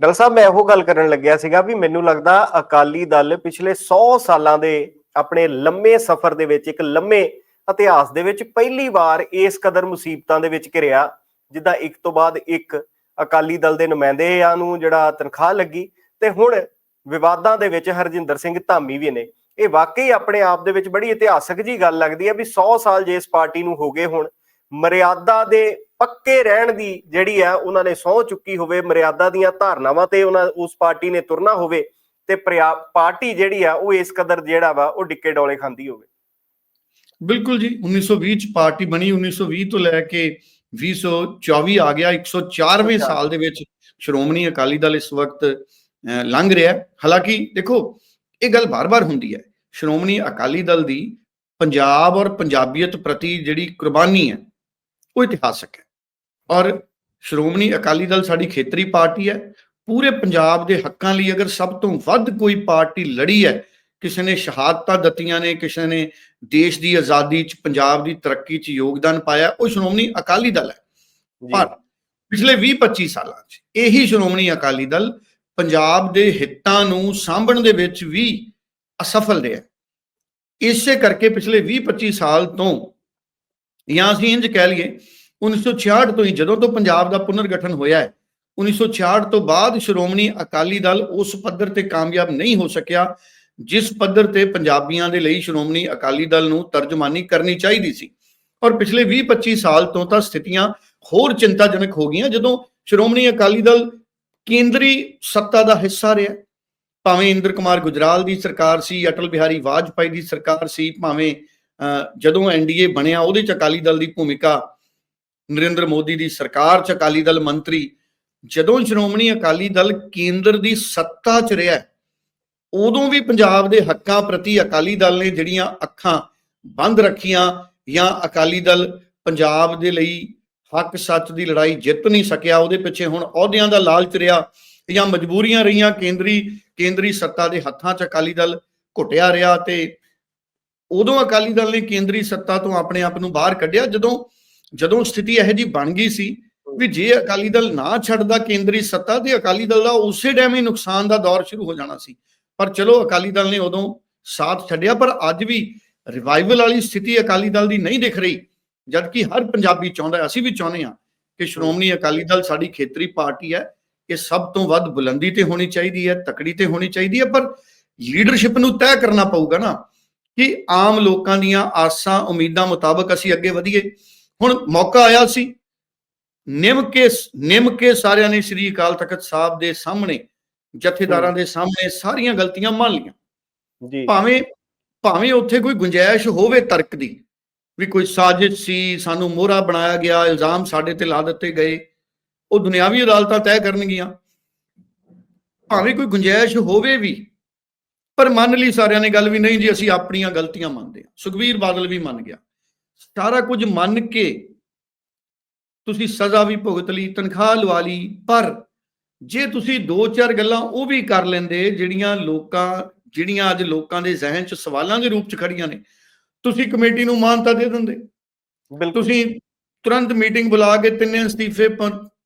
S1: ਡਾਕਟਰ ਸਾਹਿਬ, ਮੈਂ ਇਹੋ ਗੱਲ ਕਰਨ ਲੱਗਿਆ ਸੀਗਾ ਵੀ ਮੈਨੂੰ ਲੱਗਦਾ ਅਕਾਲੀ ਦਲ ਪਿਛਲੇ 100 ਸਾਲਾਂ ਦੇ ਆਪਣੇ ਲੰਮੇ ਸਫ਼ਰ ਦੇ ਵਿੱਚ, ਇੱਕ ਲੰਮੇ ਇਤਿਹਾਸ ਦੇ ਵਿੱਚ ਪਹਿਲੀ ਵਾਰ ਇਸ ਕਦਰ ਮੁਸੀਬਤਾਂ ਦੇ ਵਿੱਚ ਘਿਰਿਆ, ਜਿੱਦਾਂ ਇੱਕ ਤੋਂ ਬਾਅਦ ਇੱਕ ਅਕਾਲੀ ਦਲ ਦੇ ਨੁਮਾਇੰਦਿਆਂ ਨੂੰ ਜਿਹੜਾ ਤਨਖਾਹ ਲੱਗੀ ਤੇ ਹੁਣ ਵਿਵਾਦਾਂ ਦੇ ਵਿੱਚ ਹਰਜਿੰਦਰ ਸਿੰਘ ਧਾਮੀ ਵੀ ਨੇ। ਇਹ ਵਾਕਈ ਆਪਣੇ ਆਪ ਦੇ ਵਿੱਚ ਬੜੀ ਇਤਿਹਾਸਕ ਜੀ ਗੱਲ ਲੱਗਦੀ ਹੈ ਵੀ 100 ਸਾਲ ਜੇ ਇਸ ਪਾਰਟੀ ਨੂੰ ਹੋ ਗਏ ਹੁਣ ਮਰਿਆਦਾ ਦੇ ਪੱਕੇ ਰਹਿਣ ਦੀ ਜਿਹੜੀ ਆ ਉਹਨਾਂ ਨੇ ਸਹੁੰ ਚੁੱਕੀ ਹੋਵੇ ਮਰਿਆਦਾ ਦੀਆਂ ਧਾਰਨਾਵਾਂ ਤੇ ਉਹਨਾਂ ਉਸ ਪਾਰਟੀ ਨੇ ਤੁਰਨਾ ਹੋਵੇ ਤੇ ਪਾਰਟੀ ਜਿਹੜੀ ਆ ਉਹ ਇਸ ਕਦਰ ਜਿਹੜਾ ਵਾ ਉਹ ਡਿੱਕੇ ਡੋਲੇ ਖਾਂਦੀ ਹੋਵੇ
S2: ਬਿਲਕੁਲ ਜੀ 1920 ਚ ਪਾਰਟੀ ਬਣੀ 1920 ਤੋਂ ਲੈ ਕੇ 2024 ਆ ਗਿਆ 104ਵੇਂ
S1: ਅੱਛਾ।
S2: ਸਾਲ ਦੇ ਵਿੱਚ ਸ਼੍ਰੋਮਣੀ ਅਕਾਲੀ ਦਲ ਇਸ ਵਕਤ ਲੰਘ ਰਿਹਾ। ਹਾਲਾਂਕਿ ਦੇਖੋ ਇਹ ਗੱਲ ਬਾਰ-ਬਾਰ ਹੁੰਦੀ ਹੈ ਸ਼੍ਰੋਮਣੀ ਅਕਾਲੀ ਦਲ ਦੀ ਪੰਜਾਬ ਔਰ ਪੰਜਾਬੀਅਤ ਪ੍ਰਤੀ ਜਿਹੜੀ ਕੁਰਬਾਨੀ ਹੈ ਉਹ ਇਤਿਹਾਸਕ ਹੈ। ਔਰ ਸ਼੍ਰੋਮਣੀ ਅਕਾਲੀ ਦਲ ਸਾਡੀ ਖੇਤਰੀ ਪਾਰਟੀ ਹੈ। ਪੂਰੇ ਪੰਜਾਬ ਦੇ ਹੱਕਾਂ ਲਈ ਅਗਰ ਸਭ ਤੋਂ ਵੱਧ ਕੋਈ ਪਾਰਟੀ ਲੜੀ ਹੈ ਕਿਸੇ ਨੇ ਸ਼ਹਾਦਤਾਂ ਦਿੱਤੀਆਂ ਨੇ ਕਿਸੇ ਨੇ ਦੇਸ਼ ਦੀ ਆਜ਼ਾਦੀ 'ਚ ਪੰਜਾਬ ਦੀ ਤਰੱਕੀ 'ਚ ਯੋਗਦਾਨ ਪਾਇਆ ਉਹ ਸ਼੍ਰੋਮਣੀ ਅਕਾਲੀ ਦਲ ਹੈ। ਪਰ ਪਿਛਲੇ 20-25 ਸਾਲਾਂ 'ਚ ਇਹੀ ਸ਼੍ਰੋਮਣੀ ਅਕਾਲੀ ਦਲ ਪੰਜਾਬ ਦੇ ਹਿੱਤਾਂ ਨੂੰ ਸਾਂਭਣ ਦੇ ਵਿੱਚ ਵੀ ਅਸਫਲ ਰਿਹਾ। ਇਸੇ ਕਰਕੇ ਪਿਛਲੇ 20-25 ਸਾਲ ਤੋਂ ਜਾਂ ਅਸੀਂ ਇੰਜ ਕਹਿ ਲਈਏ 1966 ਤੋਂ ਹੀ ਜਦੋਂ ਤੋਂ ਪੰਜਾਬ ਦਾ ਪੁਨਰਗਠਨ ਹੋਇਆ ਹੈ 1966 ਤੋਂ ਬਾਅਦ ਸ਼੍ਰੋਮਣੀ ਅਕਾਲੀ ਦਲ ਉਸ ਪੱਧਰ ਤੇ ਕਾਮਯਾਬ ਨਹੀਂ ਹੋ ਸਕਿਆ, ਜਿਸ ਪੱਧਰ ਤੇ ਪੰਜਾਬੀਆਂ ਦੇ ਲਈ ਸ਼੍ਰੋਮਣੀ ਅਕਾਲੀ ਦਲ ਨੂੰ ਤਰਜਮਾਨੀ ਕਰਨੀ ਚਾਹੀਦੀ ਸੀ। ਔਰ ਪਿਛਲੇ 20-25 ਸਾਲ ਤੋਂ ਤਾਂ ਸਥਿਤੀਆਂ ਹੋਰ ਚਿੰਤਾਜਨਕ ਹੋ ਗਈਆਂ, ਜਦੋਂ ਸ਼੍ਰੋਮਣੀ ਅਕਾਲੀ ਦਲ ਕੇਂਦਰੀ ਸੱਤਾ ਦਾ ਹਿੱਸਾ ਰਿਹਾ। ਭਾਵੇਂ ਇੰਦਰ ਕੁਮਾਰ ਗੁਜਰਾਲ ਦੀ ਸਰਕਾਰ ਸੀ, ਅਟਲ ਬਿਹਾਰੀ ਵਾਜਪਾਈ ਦੀ ਸਰਕਾਰ ਸੀ, ਭਾਵੇਂ ਜਦੋਂ ਐਨਡੀਏ ਬਣਿਆ, ਉਹਦੇ ਚ ਅਕਾਲੀ ਦਲ ਦੀ ਭੂਮਿਕਾ ਨਰਿੰਦਰ ਮੋਦੀ ਦੀ ਸਰਕਾਰ ਚ ਅਕਾਲੀ ਦਲ ਮੰਤਰੀ, ਜਦੋਂ ਸ਼੍ਰੋਮਣੀ ਅਕਾਲੀ ਦਲ ਕੇਂਦਰ ਦੀ ਸੱਤਾ ਚ ਰਿਹਾ, ਉਦੋਂ ਵੀ ਪੰਜਾਬ ਦੇ ਹੱਕਾਂ ਪ੍ਰਤੀ ਅਕਾਲੀ ਦਲ ਨੇ ਜਿਹੜੀਆਂ ਅੱਖਾਂ ਬੰਦ ਰੱਖੀਆਂ ਜਾਂ ਅਕਾਲੀ ਦਲ ਪੰਜਾਬ ਦੇ ਲਈ ਹੱਕ ਸੱਚ ਦੀ ਲੜਾਈ ਜਿੱਤ ਨਹੀਂ ਸਕਿਆ, ਉਹਦੇ ਪਿੱਛੇ ਹੁਣ ਅਹੁਦਿਆਂ ਦਾ ਲਾਲਚ ਰਿਹਾ ਜਾਂ ਮਜਬੂਰੀਆਂ ਰਹੀਆਂ, ਕੇਂਦਰੀ ਕੇਂਦਰੀ ਸੱਤਾ ਦੇ ਹੱਥਾਂ 'ਚ ਅਕਾਲੀ ਦਲ ਘੁੱਟਿਆ ਰਿਹਾ ਤੇ ਉਦੋਂ ਅਕਾਲੀ ਦਲ ਨੇ ਕੇਂਦਰੀ ਸੱਤਾ ਤੋਂ ਆਪਣੇ ਆਪ ਨੂੰ ਬਾਹਰ ਕੱਢਿਆ, ਜਦੋਂ ਜਦੋਂ ਸਥਿਤੀ ਇਹੋ ਜੀ ਬਣ ਗਈ ਸੀ ਵੀ ਜੇ ਅਕਾਲੀ ਦਲ ਨਾ ਛੱਡਦਾ ਕੇਂਦਰੀ ਸੱਤਾ ਤੇ ਅਕਾਲੀ ਦਲ ਦਾ ਉਸੇ ਟਾਈਮ ਹੀ ਨੁਕਸਾਨ ਦਾ ਦੌਰ ਸ਼ੁਰੂ ਹੋ ਜਾਣਾ ਸੀ। ਪਰ ਚਲੋ ਅਕਾਲੀ ਦਲ ਨੇ ਉਦੋਂ ਸਾਥ ਛੱਡਿਆ, ਪਰ ਅੱਜ ਵੀ ਰਿਵਾਈਵਲ ਵਾਲੀ ਸਥਿਤੀ ਅਕਾਲੀ ਦਲ ਦੀ ਨਹੀਂ ਦਿਖ ਰਹੀ ਜਦ ਕਿ ਹਰ ਪੰਜਾਬੀ ਚਾਹੁੰਦਾ, ਅਸੀਂ ਵੀ ਚਾਹੁੰਦੇ ਹਾਂ ਕਿ ਸ਼੍ਰੋਮਣੀ ਅਕਾਲੀ ਦਲ ਸਾਡੀ ਖੇਤਰੀ ਪਾਰਟੀ ਹੈ, ਇਹ ਸਭ ਤੋਂ ਵੱਧ ਬੁਲੰਦੀ ਤੇ ਹੋਣੀ ਚਾਹੀਦੀ ਹੈ, ਤਕੜੀ ਤੇ ਹੋਣੀ ਚਾਹੀਦੀ ਹੈ, ਪਰ ਲੀਡਰਸ਼ਿਪ ਨੂੰ ਤੈਅ ਕਰਨਾ ਪਊਗਾ ਨਾ। ਕਿ ਆਮ ਲੋਕਾਂ ਦੀਆਂ ਆਸਾਂ ਉਮੀਦਾਂ ਮੁਤਾਬਕ ਅਸੀਂ ਅੱਗੇ ਵਧੀਏ। ਹੁਣ ਮੌਕਾ ਆਇਆ ਸੀ। ਨਿਮ ਕੇ ਨਿਮ ਕੇ ਸਾਰਿਆਂ ਨੇ ਸ੍ਰੀ ਅਕਾਲ ਤਖਤ ਸਾਹਿਬ ਦੇ ਸਾਹਮਣੇ ਜਥੇਦਾਰਾਂ ਦੇ ਸਾਹਮਣੇ ਸਾਰੀਆਂ ਗਲਤੀਆਂ ਮੰਨ ਲਈਆਂ।
S1: ਜੀ।
S2: ਭਾਵੇਂ ਭਾਵੇਂ ਉੱਥੇ ਕੋਈ ਗੁੰਜਾਇਸ਼ ਹੋਵੇ ਤਰਕ ਦੀ ਵੀ ਕੋਈ ਸਾਜ਼ਿਸ਼ ਸੀ ਸਾਨੂੰ ਮੋਹਰਾ ਬਣਾਇਆ ਗਿਆ ਇਲਜ਼ਾਮ ਸਾਡੇ ਤੇ ਲਾ ਦਿੱਤੇ ਗਏ ਉਹ ਦੁਨਿਆਵੀ ਅਦਾਲਤਾਂ ਤੈਅ ਕਰਨਗੀਆਂ। ਭਾਵੇਂ ਕੋਈ ਗੁੰਜਾਇਸ਼ ਹੋਵੇ ਵੀ ਪਰ ਮੰਨ ਲਈ ਸਾਰਿਆਂ ਨੇ ਗੱਲ ਵੀ ਨਹੀਂ ਜੀ ਅਸੀਂ ਆਪਣੀਆਂ ਗਲਤੀਆਂ ਮੰਨਦੇ ਹਾਂ। ਸੁਖਬੀਰ ਬਾਦਲ ਵੀ ਮੰਨ ਗਿਆ। ਸਾਰਾ ਕੁਝ ਮੰਨ ਕੇ ਤੁਸੀਂ ਸਜ਼ਾ ਵੀ ਭੁਗਤ ਲਈ ਤਨਖਾਹ ਲਵਾ ਲਈ ਪਰ ਜੇ ਤੁਸੀਂ ਦੋ ਚਾਰ ਗੱਲਾਂ ਉਹ ਵੀ ਕਰ ਲੈਂਦੇ ਜਿਹੜੀਆਂ ਲੋਕਾਂ ਜਿਹੜੀਆਂ ਅੱਜ ਲੋਕਾਂ ਦੇ ਜ਼ਿਹਨ 'ਚ ਸਵਾਲਾਂ ਦੇ ਰੂਪ 'ਚ ਖੜੀਆਂ ਨੇ ਤੁਸੀਂ ਕਮੇਟੀ ਨੂੰ ਮਾਨਤਾ ਦੇ ਦਿੰਦੇ। ਤੁਸੀਂ ਤੁਰੰਤ ਮੀਟਿੰਗ ਬੁਲਾ ਕੇ ਤਿੰਨੇ ਅਸਤੀਫੇ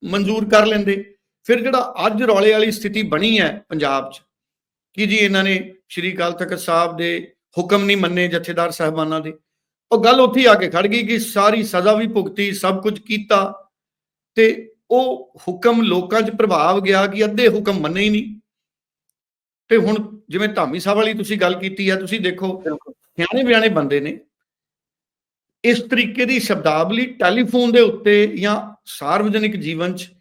S2: ਮਨਜ਼ੂਰ ਕਰ ਲੈਂਦੇ। ਫਿਰ ਜਿਹੜਾ ਅੱਜ ਰੌਲੇ ਵਾਲੀ ਸਥਿਤੀ ਬਣੀ ਹੈ ਪੰਜਾਬ 'ਚ ਕਿ ਜੀ ਇਹਨਾਂ ਨੇ ਸ਼੍ਰੀ ਅਕਾਲ ਤਖਤ ਸਾਹਿਬ ਦੇ ਹੁਕਮ ਨਹੀਂ ਮੰਨੇ ਜਥੇਦਾਰ ਸਾਹਿਬਾਨਾਂ ਦੇ। ਉਹ ਗੱਲ ਉੱਥੇ ਆ ਕੇ ਖੜ ਗਈ ਕਿ ਸਾਰੀ ਸਜ਼ਾ ਵੀ ਭੁਗਤੀ ਸਭ ਕੁਝ ਕੀਤਾ ਤੇ ਉਹ ਹੁਕਮ ਲੋਕਾਂ 'ਚ ਪ੍ਰਭਾਵ ਗਿਆ ਕਿ ਅੱਧੇ ਹੁਕਮ ਮੰਨੇ ਹੀ ਨਹੀਂ। ਤੇ ਹੁਣ ਜਿਵੇਂ ਧਾਮੀ ਸਾਹਿਬ ਵਾਲੀ ਤੁਸੀਂ ਗੱਲ ਕੀਤੀ ਹੈ ਤੁਸੀਂ ਦੇਖੋ ਸਿਆਣੇ ਬਿਆਣੇ ਬੰਦੇ ਨੇ। ਇਸ ਤਰੀਕੇ ਦੀ ਸ਼ਬਦਾਵਲੀ ਟੈਲੀਫੋਨ ਦੇ ਉੱਤੇ ਜਾਂ ਸਾਰਵਜਨਿਕ ਜੀਵਨ 'ਚ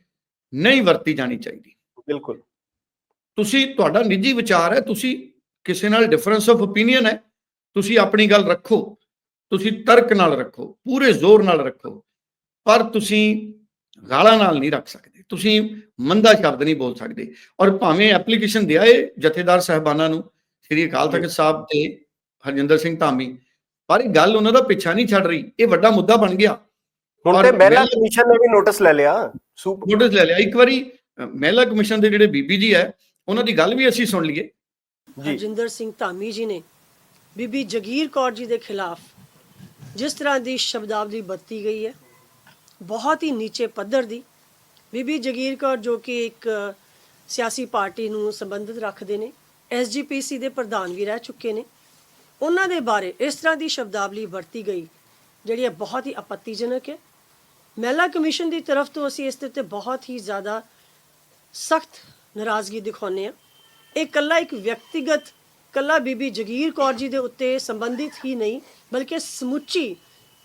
S2: ਨਹੀਂ ਵਰਤੀ ਜਾਣੀ ਚਾਹੀਦੀ।
S1: ਬਿਲਕੁਲ।
S2: ਤੁਸੀਂ ਤੁਹਾਡਾ ਨਿੱਜੀ ਵਿਚਾਰ ਹੈ ਤੁਸੀਂ ਕਿਸੇ ਨਾਲ ਡਿਫਰੈਂਸ ਆਫ ਓਪੀਨੀਅਨ ਹੈ ਤੁਸੀਂ ਆਪਣੀ ਗੱਲ ਰੱਖੋ ਤੁਸੀਂ ਤਰਕ ਨਾਲ ਰੱਖੋ ਪੂਰੇ ਜ਼ੋਰ ਨਾਲ ਰੱਖੋ ਪਰ ਤੁਸੀਂ ਗਾਲਾਂ ਨਾਲ ਨਹੀਂ ਰੱਖ ਸਕਦੇ ਤੁਸੀਂ ਮੰਦਾ ਸ਼ਬਦ ਨਹੀਂ ਬੋਲ ਸਕਦੇ। ਔਰ ਭਾਵੇਂ ਐਪਲੀਕੇਸ਼ਨ ਦਿਆ ਏ ਜਥੇਦਾਰ ਸਾਹਿਬਾਨਾਂ ਨੂੰ ਸ੍ਰੀ ਅਕਾਲ ਤਖਤ ਸਾਹਿਬ ਤੇ ਹਰਜਿੰਦਰ ਸਿੰਘ ਧਾਮੀ ਪਰ ਇਹ ਗੱਲ ਉਹਨਾਂ ਦਾ ਪਿੱਛਾ ਨਹੀਂ ਛੱਡ ਰਹੀ ਇਹ ਵੱਡਾ ਮੁੱਦਾ ਬਣ ਗਿਆ।
S1: ਹੁਣ ਤੇ ਮਹਿਲਾ ਕਮਿਸ਼ਨ ਨੇ ਵੀ ਨੋਟਿਸ ਲੈ ਲਿਆ
S2: ਨੋਟਿਸ ਲੈ ਲਿਆ। ਇੱਕ ਵਾਰੀ ਮਹਿਲਾ ਕਮਿਸ਼ਨ ਦੇ ਜਿਹੜੇ ਬੀਬੀ ਜੀ ਹੈ ਉਹਨਾਂ ਦੀ ਗੱਲ ਵੀ ਅਸੀਂ ਸੁਣ ਲਈਏ।
S1: ਜੀ।
S3: ਹਰਜਿੰਦਰ ਸਿੰਘ ਧਾਮੀ ਜੀ ਨੇ ਬੀਬੀ ਜਗੀਰ ਕੌਰ ਜੀ ਦੇ ਖਿਲਾਫ ਜਿਸ ਤਰ੍ਹਾਂ ਦੀ ਸ਼ਬਦਾਵਲੀ ਵਰਤੀ ਗਈ ਹੈ ਬਹੁਤ ਹੀ ਨੀਚੇ ਪੱਧਰ ਦੀ ਬੀਬੀ ਜਗੀਰ ਕੌਰ ਜੋ ਕਿ ਇੱਕ ਸਿਆਸੀ ਪਾਰਟੀ ਨੂੰ ਸੰਬੰਧਿਤ ਰੱਖਦੇ ਨੇ ਐਸਜੀਪੀਸੀ ਦੇ ਪ੍ਰਧਾਨ ਵੀ ਰਹਿ ਚੁੱਕੇ ਨੇ ਉਹਨਾਂ ਦੇ ਬਾਰੇ ਇਸ ਤਰ੍ਹਾਂ ਦੀ ਸ਼ਬਦਾਵਲੀ ਵਰਤੀ ਗਈ ਜਿਹੜੀ ਹੈ ਬਹੁਤ ਹੀ ਆਪੱਤੀਜਨਕ ਹੈ। ਮਹਿਲਾ ਕਮਿਸ਼ਨ ਦੀ ਤਰਫ ਤੋਂ ਅਸੀਂ ਇਸ ਦੇ ਉੱਤੇ ਬਹੁਤ ਹੀ ਜ਼ਿਆਦਾ ਸਖਤ ਨਾਰਾਜ਼ਗੀ ਦਿਖਾਉਂਦੇ ਆ ਇਹ ਕੱਲਾ ਇੱਕ ਵਿਅਕਤੀਗਤ ਕੱਲਾ ਬੀਬੀ ਜਗੀਰ ਕੌਰ ਜੀ ਦੇ ਉੱਤੇ ਸੰਬੰਧਿਤ ਹੀ ਨਹੀਂ, ਬਲਕਿ ਸਮੁੱਚੀ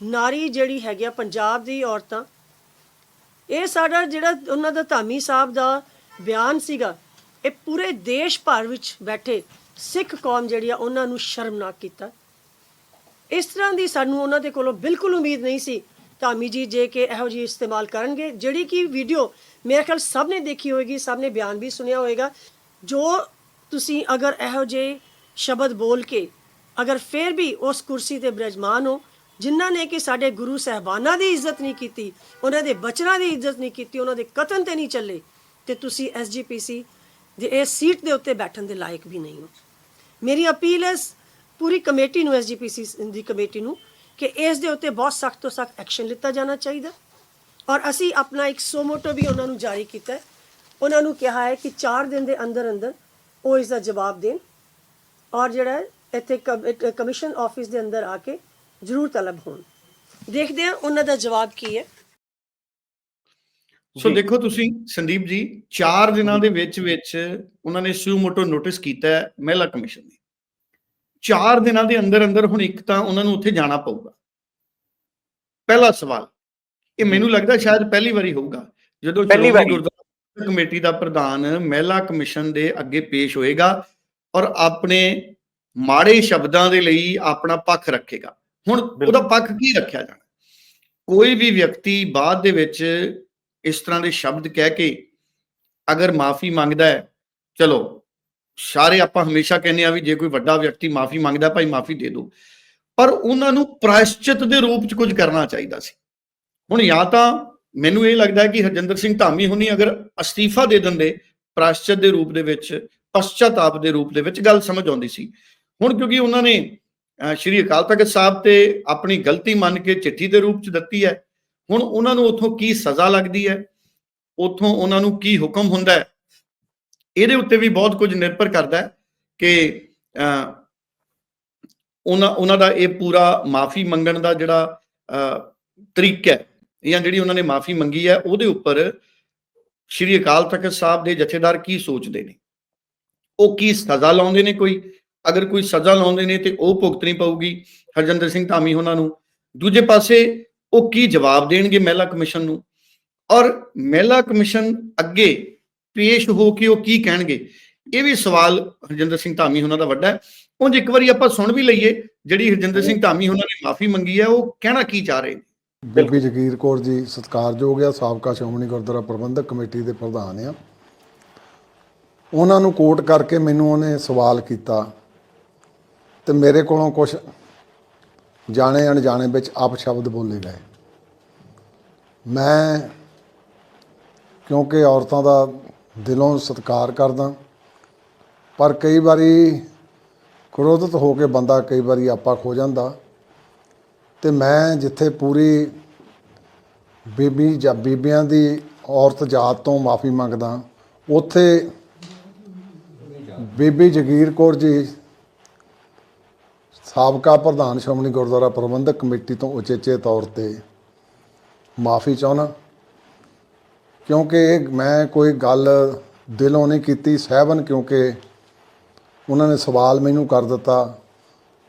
S3: ਨਾਰੀ ਜਿਹੜੀ ਹੈਗੀ ਆ, ਪੰਜਾਬ ਦੀ ਔਰਤਾਂ। ਇਹ ਸਾਡਾ ਜਿਹੜਾ ਉਹਨਾਂ ਦਾ ਧਾਮੀ ਸਾਹਿਬ ਦਾ ਬਿਆਨ ਸੀਗਾ, ਇਹ ਪੂਰੇ ਦੇਸ਼ ਭਰ ਵਿੱਚ ਬੈਠੇ ਸਿੱਖ ਕੌਮ ਜਿਹੜੀ ਆ, ਉਹਨਾਂ ਨੂੰ ਸ਼ਰਮਨਾਕ ਕੀਤਾ। ਇਸ ਤਰ੍ਹਾਂ ਦੀ ਸਾਨੂੰ ਉਹਨਾਂ ਦੇ ਕੋਲੋਂ ਬਿਲਕੁਲ ਉਮੀਦ ਨਹੀਂ ਸੀ ਧਾਮੀ ਜੀ ਜੇ ਕਿ ਇਹੋ ਜਿਹੀ ਇਸਤੇਮਾਲ ਕਰਨਗੇ, ਜਿਹੜੀ ਕਿ ਵੀਡੀਓ ਮੇਰੇ ਖਿਆਲ ਸਭ ਨੇ ਦੇਖੀ ਹੋਏਗੀ, ਸਭ ਨੇ ਬਿਆਨ ਵੀ ਸੁਣਿਆ ਹੋਏਗਾ। ਜੋ ਤੁਸੀਂ ਅਗਰ ਇਹੋ ਜਿਹੇ ਸ਼ਬਦ ਬੋਲ ਕੇ ਅਗਰ ਫਿਰ ਵੀ ਉਸ ਕੁਰਸੀ ਤੇ ਬਿਰਾਜਮਾਨ ਹੋ, ਜਿਨ੍ਹਾਂ ਨੇ ਕਿ ਸਾਡੇ ਗੁਰੂ ਸਹਿਬਾਨਾਂ ਦੀ ਇੱਜ਼ਤ ਨਹੀਂ ਕੀਤੀ, ਉਹਨਾਂ ਦੇ ਬਚਨਾਂ ਦੀ ਇੱਜ਼ਤ ਨਹੀਂ ਕੀਤੀ, ਉਹਨਾਂ ਦੇ ਕਤਨ ਤੇ ਨਹੀਂ ਚੱਲੇ, ਤੇ ਤੁਸੀਂ ਐਸਜੀਪੀਸੀ ਦੇ ਇਸ ਸੀਟ ਦੇ ਉੱਤੇ ਬੈਠਣ ਦੇ ਲਾਇਕ ਵੀ ਨਹੀਂ ਹੋ। ਮੇਰੀ ਅਪੀਲ ਹੈ, ਪੂਰੀ ਕਮੇਟੀ ਨੂੰ ਐਸਜੀਪੀਸੀ ਦੀ ਕਮੇਟੀ ਨੂੰ ਕਿ ਇਸ ਦੇ ਉੱਤੇ ਬਹੁਤ ਸਖਤ ਤੋਂ ਸਖਤ ਐਕਸ਼ਨ ਲਿੱਤਾ ਜਾਣਾ ਚਾਹੀਦਾ। ਔਰ ਅਸੀਂ ਆਪਣਾ ਇੱਕ ਸੋਮੋਟੋ ਵੀ ਉਹਨਾਂ ਨੂੰ ਜਾਰੀ ਕੀਤਾ ਹੈ। ਉਹਨਾਂ ਨੂੰ ਕਿਹਾ ਹੈ ਕਿ 4 ਦਿਨ ਦੇ ਅੰਦਰ ਅੰਦਰ ਉਹ ਇਸ ਦਾ ਜਵਾਬ ਦੇਣ। ਔਰ ਜਿਹੜਾ ਇੱਥੇ ਕਮ- ਕਮਿਸ਼ਨ ਆਫਿਸ ਦੇ ਅੰਦਰ ਆ ਕੇ ਜ਼ਰੂਰ ਤਲਬ ਹੋਣ। ਦੇਖਦੇ ਹਾਂ ਉਹਨਾਂ ਦਾ ਜਵਾਬ ਕੀ ਹੈ।
S2: ਸੋ ਦੇਖੋ ਤੁਸੀਂ, ਸੰਦੀਪ ਜੀ 4 ਦਿਨਾਂ ਦੇ ਵਿੱਚ ਵਿੱਚ ਉਹਨਾਂ ਨੇ ਮੋਟੋ ਨੋਟਿਸ ਕੀਤਾ ਹੈ, ਮਹਿਲਾ ਕਮਿਸ਼ਨ ਨੇ। 4 ਦਿਨਾਂ ਦੇ ਅੰਦਰ ਅੰਦਰ ਹੁਣ ਇੱਕ ਤਾਂ ਉਹਨਾਂ ਨੂੰ ਉੱਥੇ ਜਾਣਾ ਪਊਗਾ ਪਹਿਲਾ ਸਵਾਲ ਇਹ ਮੈਨੂੰ ਲੱਗਦਾ ਸ਼ਾਇਦ ਪਹਿਲੀ ਵਾਰੀ ਹੋਊਗਾ ਜਦੋਂ ਸ਼੍ਰੋਮਣੀ। ਗੁਰਦੁਆਰਾ ਕਮੇਟੀ ਦਾ ਪ੍ਰਧਾਨ ਮਹਿਲਾ ਕਮਿਸ਼ਨ ਦੇ ਅੱਗੇ ਪੇਸ਼ ਹੋਏਗਾ ਔਰ ਆਪਣੇ ਮਾੜੇ ਸ਼ਬਦਾਂ ਦੇ ਲਈ ਆਪਣਾ ਪੱਖ ਰੱਖੇਗਾ ਹੁਣ ਉਹਦਾ। ਪੱਖ ਕੀ ਰੱਖਿਆ ਜਾਣਾ ਕੋਈ ਵੀ ਵਿਅਕਤੀ ਬਾਅਦ ਦੇ ਵਿੱਚ ਇਸ ਤਰ੍ਹਾਂ ਦੇ ਸ਼ਬਦ ਕਹਿ ਕੇ ਅਗਰ ਮਾਫੀ ਮੰਗਦਾ ਹੈ ਚਲੋ ਸਾਰੇ ਆਪਾਂ ਹਮੇਸ਼ਾ ਕਹਿੰਦੇ ਆ ਵੀ ਜੇ ਕੋਈ ਵੱਡਾ ਵਿਅਕਤੀ ਮਾਫੀ ਮੰਗਦਾ ਭਾਈ ਮਾਫੀ ਦੇ ਦਿਓ। ਪਰ ਉਹਨਾਂ ਨੂੰ ਪ੍ਰਾਇਸ਼ਚਿਤ ਦੇ ਰੂਪ ਚ ਕੁਝ ਕਰਨਾ ਚਾਹੀਦਾ ਸੀ। ਹੁਣ ਜਾਂ ਤਾਂ ਮੈਨੂੰ ਇਹ ਲੱਗਦਾ ਹੈ ਕਿ ਹਰਜਿੰਦਰ ਸਿੰਘ ਧਾਮੀ ਹੁਣੀ ਅਗਰ ਅਸਤੀਫਾ ਦੇ ਦਿੰਦੇ ਪ੍ਰਾਇਸ਼ਚਿਤ ਦੇ ਰੂਪ ਦੇ ਵਿੱਚ ਪਛਤਾਪ ਦੇ ਰੂਪ ਦੇ ਵਿੱਚ ਗੱਲ ਸਮਝ ਆਉਂਦੀ ਸੀ। ਹੁਣ ਕਿਉਂਕਿ ਉਹਨਾਂ ਨੇ ਅਹ, ਸ਼੍ਰੀ ਅਕਾਲ ਤਖਤ ਸਾਹਿਬ ਤੇ ਆਪਣੀ ਗਲਤੀ ਮੰਨ ਕੇ ਚਿੱਠੀ ਦੇ ਰੂਪ ਚ ਦਿੱਤੀ ਹੈ। ਹੁਣ ਉਹਨਾਂ ਨੂੰ ਉਥੋਂ ਕੀ ਸਜ਼ਾ ਲੱਗਦੀ ਹੈ? ਉਥੋਂ ਉਹਨਾਂ ਨੂੰ ਕੀ ਹੁਕਮ ਹੁੰਦਾ ਹੈ? ਇਹਦੇ ਉੱਤੇ ਵੀ ਬਹੁਤ ਕੁਝ ਨਿਰਭਰ ਕਰਦਾ ਹੈ ਕਿ ਅਹ, ਉਹਨਾਂ ਉਹਨਾਂ ਦਾ ਇਹ ਪੂਰਾ ਮਾਫੀ ਮੰਗਣ ਦਾ ਜਿਹੜਾ ਅਹ, ਤਰੀਕਾ ਹੈ ਜਾਂ ਜਿਹੜੀ ਉਹਨਾਂ ਨੇ ਮਾਫੀ ਮੰਗੀ ਹੈ ਉਹਦੇ ਉੱਪਰ ਸ਼੍ਰੀ ਅਕਾਲ ਤਖਤ ਸਾਹਿਬ ਦੇ ਜਥੇਦਾਰ ਕੀ ਸੋਚਦੇ ਨੇ? ਉਹ ਕੀ ਸਜ਼ਾ ਲਾਉਂਦੇ ਨੇ ਕੋਈ? ਅਗਰ ਕੋਈ ਸਜ਼ਾ ਲਾਉਂਦੇ ਨੇ ਤੇ ਉਹ ਭੁਗਤਣੀ ਪਊਗੀ ਹਰਜਿੰਦਰ ਸਿੰਘ ਧਾਮੀ ਉਹਨਾਂ ਨੂੰ। ਦੂਜੇ ਪਾਸੇ ਉਹ ਕੀ ਜਵਾਬ ਦੇਣਗੇ ਮਹਿਲਾ ਕਮਿਸ਼ਨ ਨੂੰ? ਔਰ ਮਹਿਲਾ ਕਮਿਸ਼ਨ ਅੱਗੇ ਪੇਸ਼ ਹੋ ਕੇ ਉਹ ਕੀ ਕਹਿਣਗੇ? ਇਹ ਵੀ ਸਵਾਲ ਹਰਜਿੰਦਰ ਸਿੰਘ ਧਾਮੀ ਉਹਨਾਂ ਦਾ ਵੱਡਾ ਹੈ। ਉਂਝ ਇੱਕ ਵਾਰੀ ਆਪਾਂ ਸੁਣ ਵੀ ਲਈਏ, ਜਿਹੜੀ ਹਰਜਿੰਦਰ ਸਿੰਘ ਧਾਮੀ ਉਹਨਾਂ ਨੇ ਮਾਫੀ ਮੰਗੀ ਹੈ, ਉਹ ਕਹਿਣਾ ਕੀ ਚਾਹ ਰਹੇ ਨੇ?
S4: ਬੀਬੀ ਜਗੀਰ ਕੌਰ ਜੀ, ਸਤਿਕਾਰਯੋਗ ਆ, ਸਾਬਕਾ ਸ਼੍ਰੋਮਣੀ ਗੁਰਦੁਆਰਾ ਪ੍ਰਬੰਧਕ ਕਮੇਟੀ ਦੇ ਪ੍ਰਧਾਨ ਆ। ਉਹਨਾਂ ਨੂੰ ਕੋਟ ਕਰਕੇ ਮੈਨੂੰ ਉਹਨੇ ਸਵਾਲ ਕੀਤਾ। ਤੇ ਮੇਰੇ ਕੋਲੋਂ ਕੁਝ ਜਾਣੇ ਅਣਜਾਣੇ ਵਿੱਚ ਆਪ ਸ਼ਬਦ ਬੋਲੇ ਗਏ। ਮੈਂ ਕਿਉਂਕਿ ਔਰਤਾਂ ਦਾ ਦਿਲੋਂ ਸਤਿਕਾਰ ਕਰਦਾ। ਪਰ ਕਈ ਵਾਰੀ ਕ੍ਰੋਧਿਤ ਹੋ ਕੇ ਬੰਦਾ ਕਈ ਵਾਰੀ ਆਪਾ ਖੋ ਜਾਂਦਾ। ਤੇ ਮੈਂ ਜਿੱਥੇ ਪੂਰੀ ਬੀਬੀ ਜਾਂ ਬੀਬੀਆਂ ਦੀ ਔਰਤ ਜਾਤ ਤੋਂ ਮਾਫੀ ਮੰਗਦਾ, ਉੱਥੇ ਬੀਬੀ ਜਗੀਰ ਕੌਰ ਜੀ, ਸਾਬਕਾ ਪ੍ਰਧਾਨ ਸ਼੍ਰੋਮਣੀ ਗੁਰਦੁਆਰਾ ਪ੍ਰਬੰਧਕ ਕਮੇਟੀ ਤੋਂ ਉਚੇਚੇ ਤੌਰ ਤੇ ਮਾਫੀ ਚਾਹੁੰਦਾ। ਕਿਉਂਕਿ ਮੈਂ ਕੋਈ ਗੱਲ ਦਿਲੋਂ ਨਹੀਂ ਕੀਤੀ, ਸਹਿਬਨ ਕਿਉਂਕਿ ਉਹਨਾਂ ਨੇ ਸਵਾਲ ਮੈਨੂੰ ਕਰ ਦਿੱਤਾ।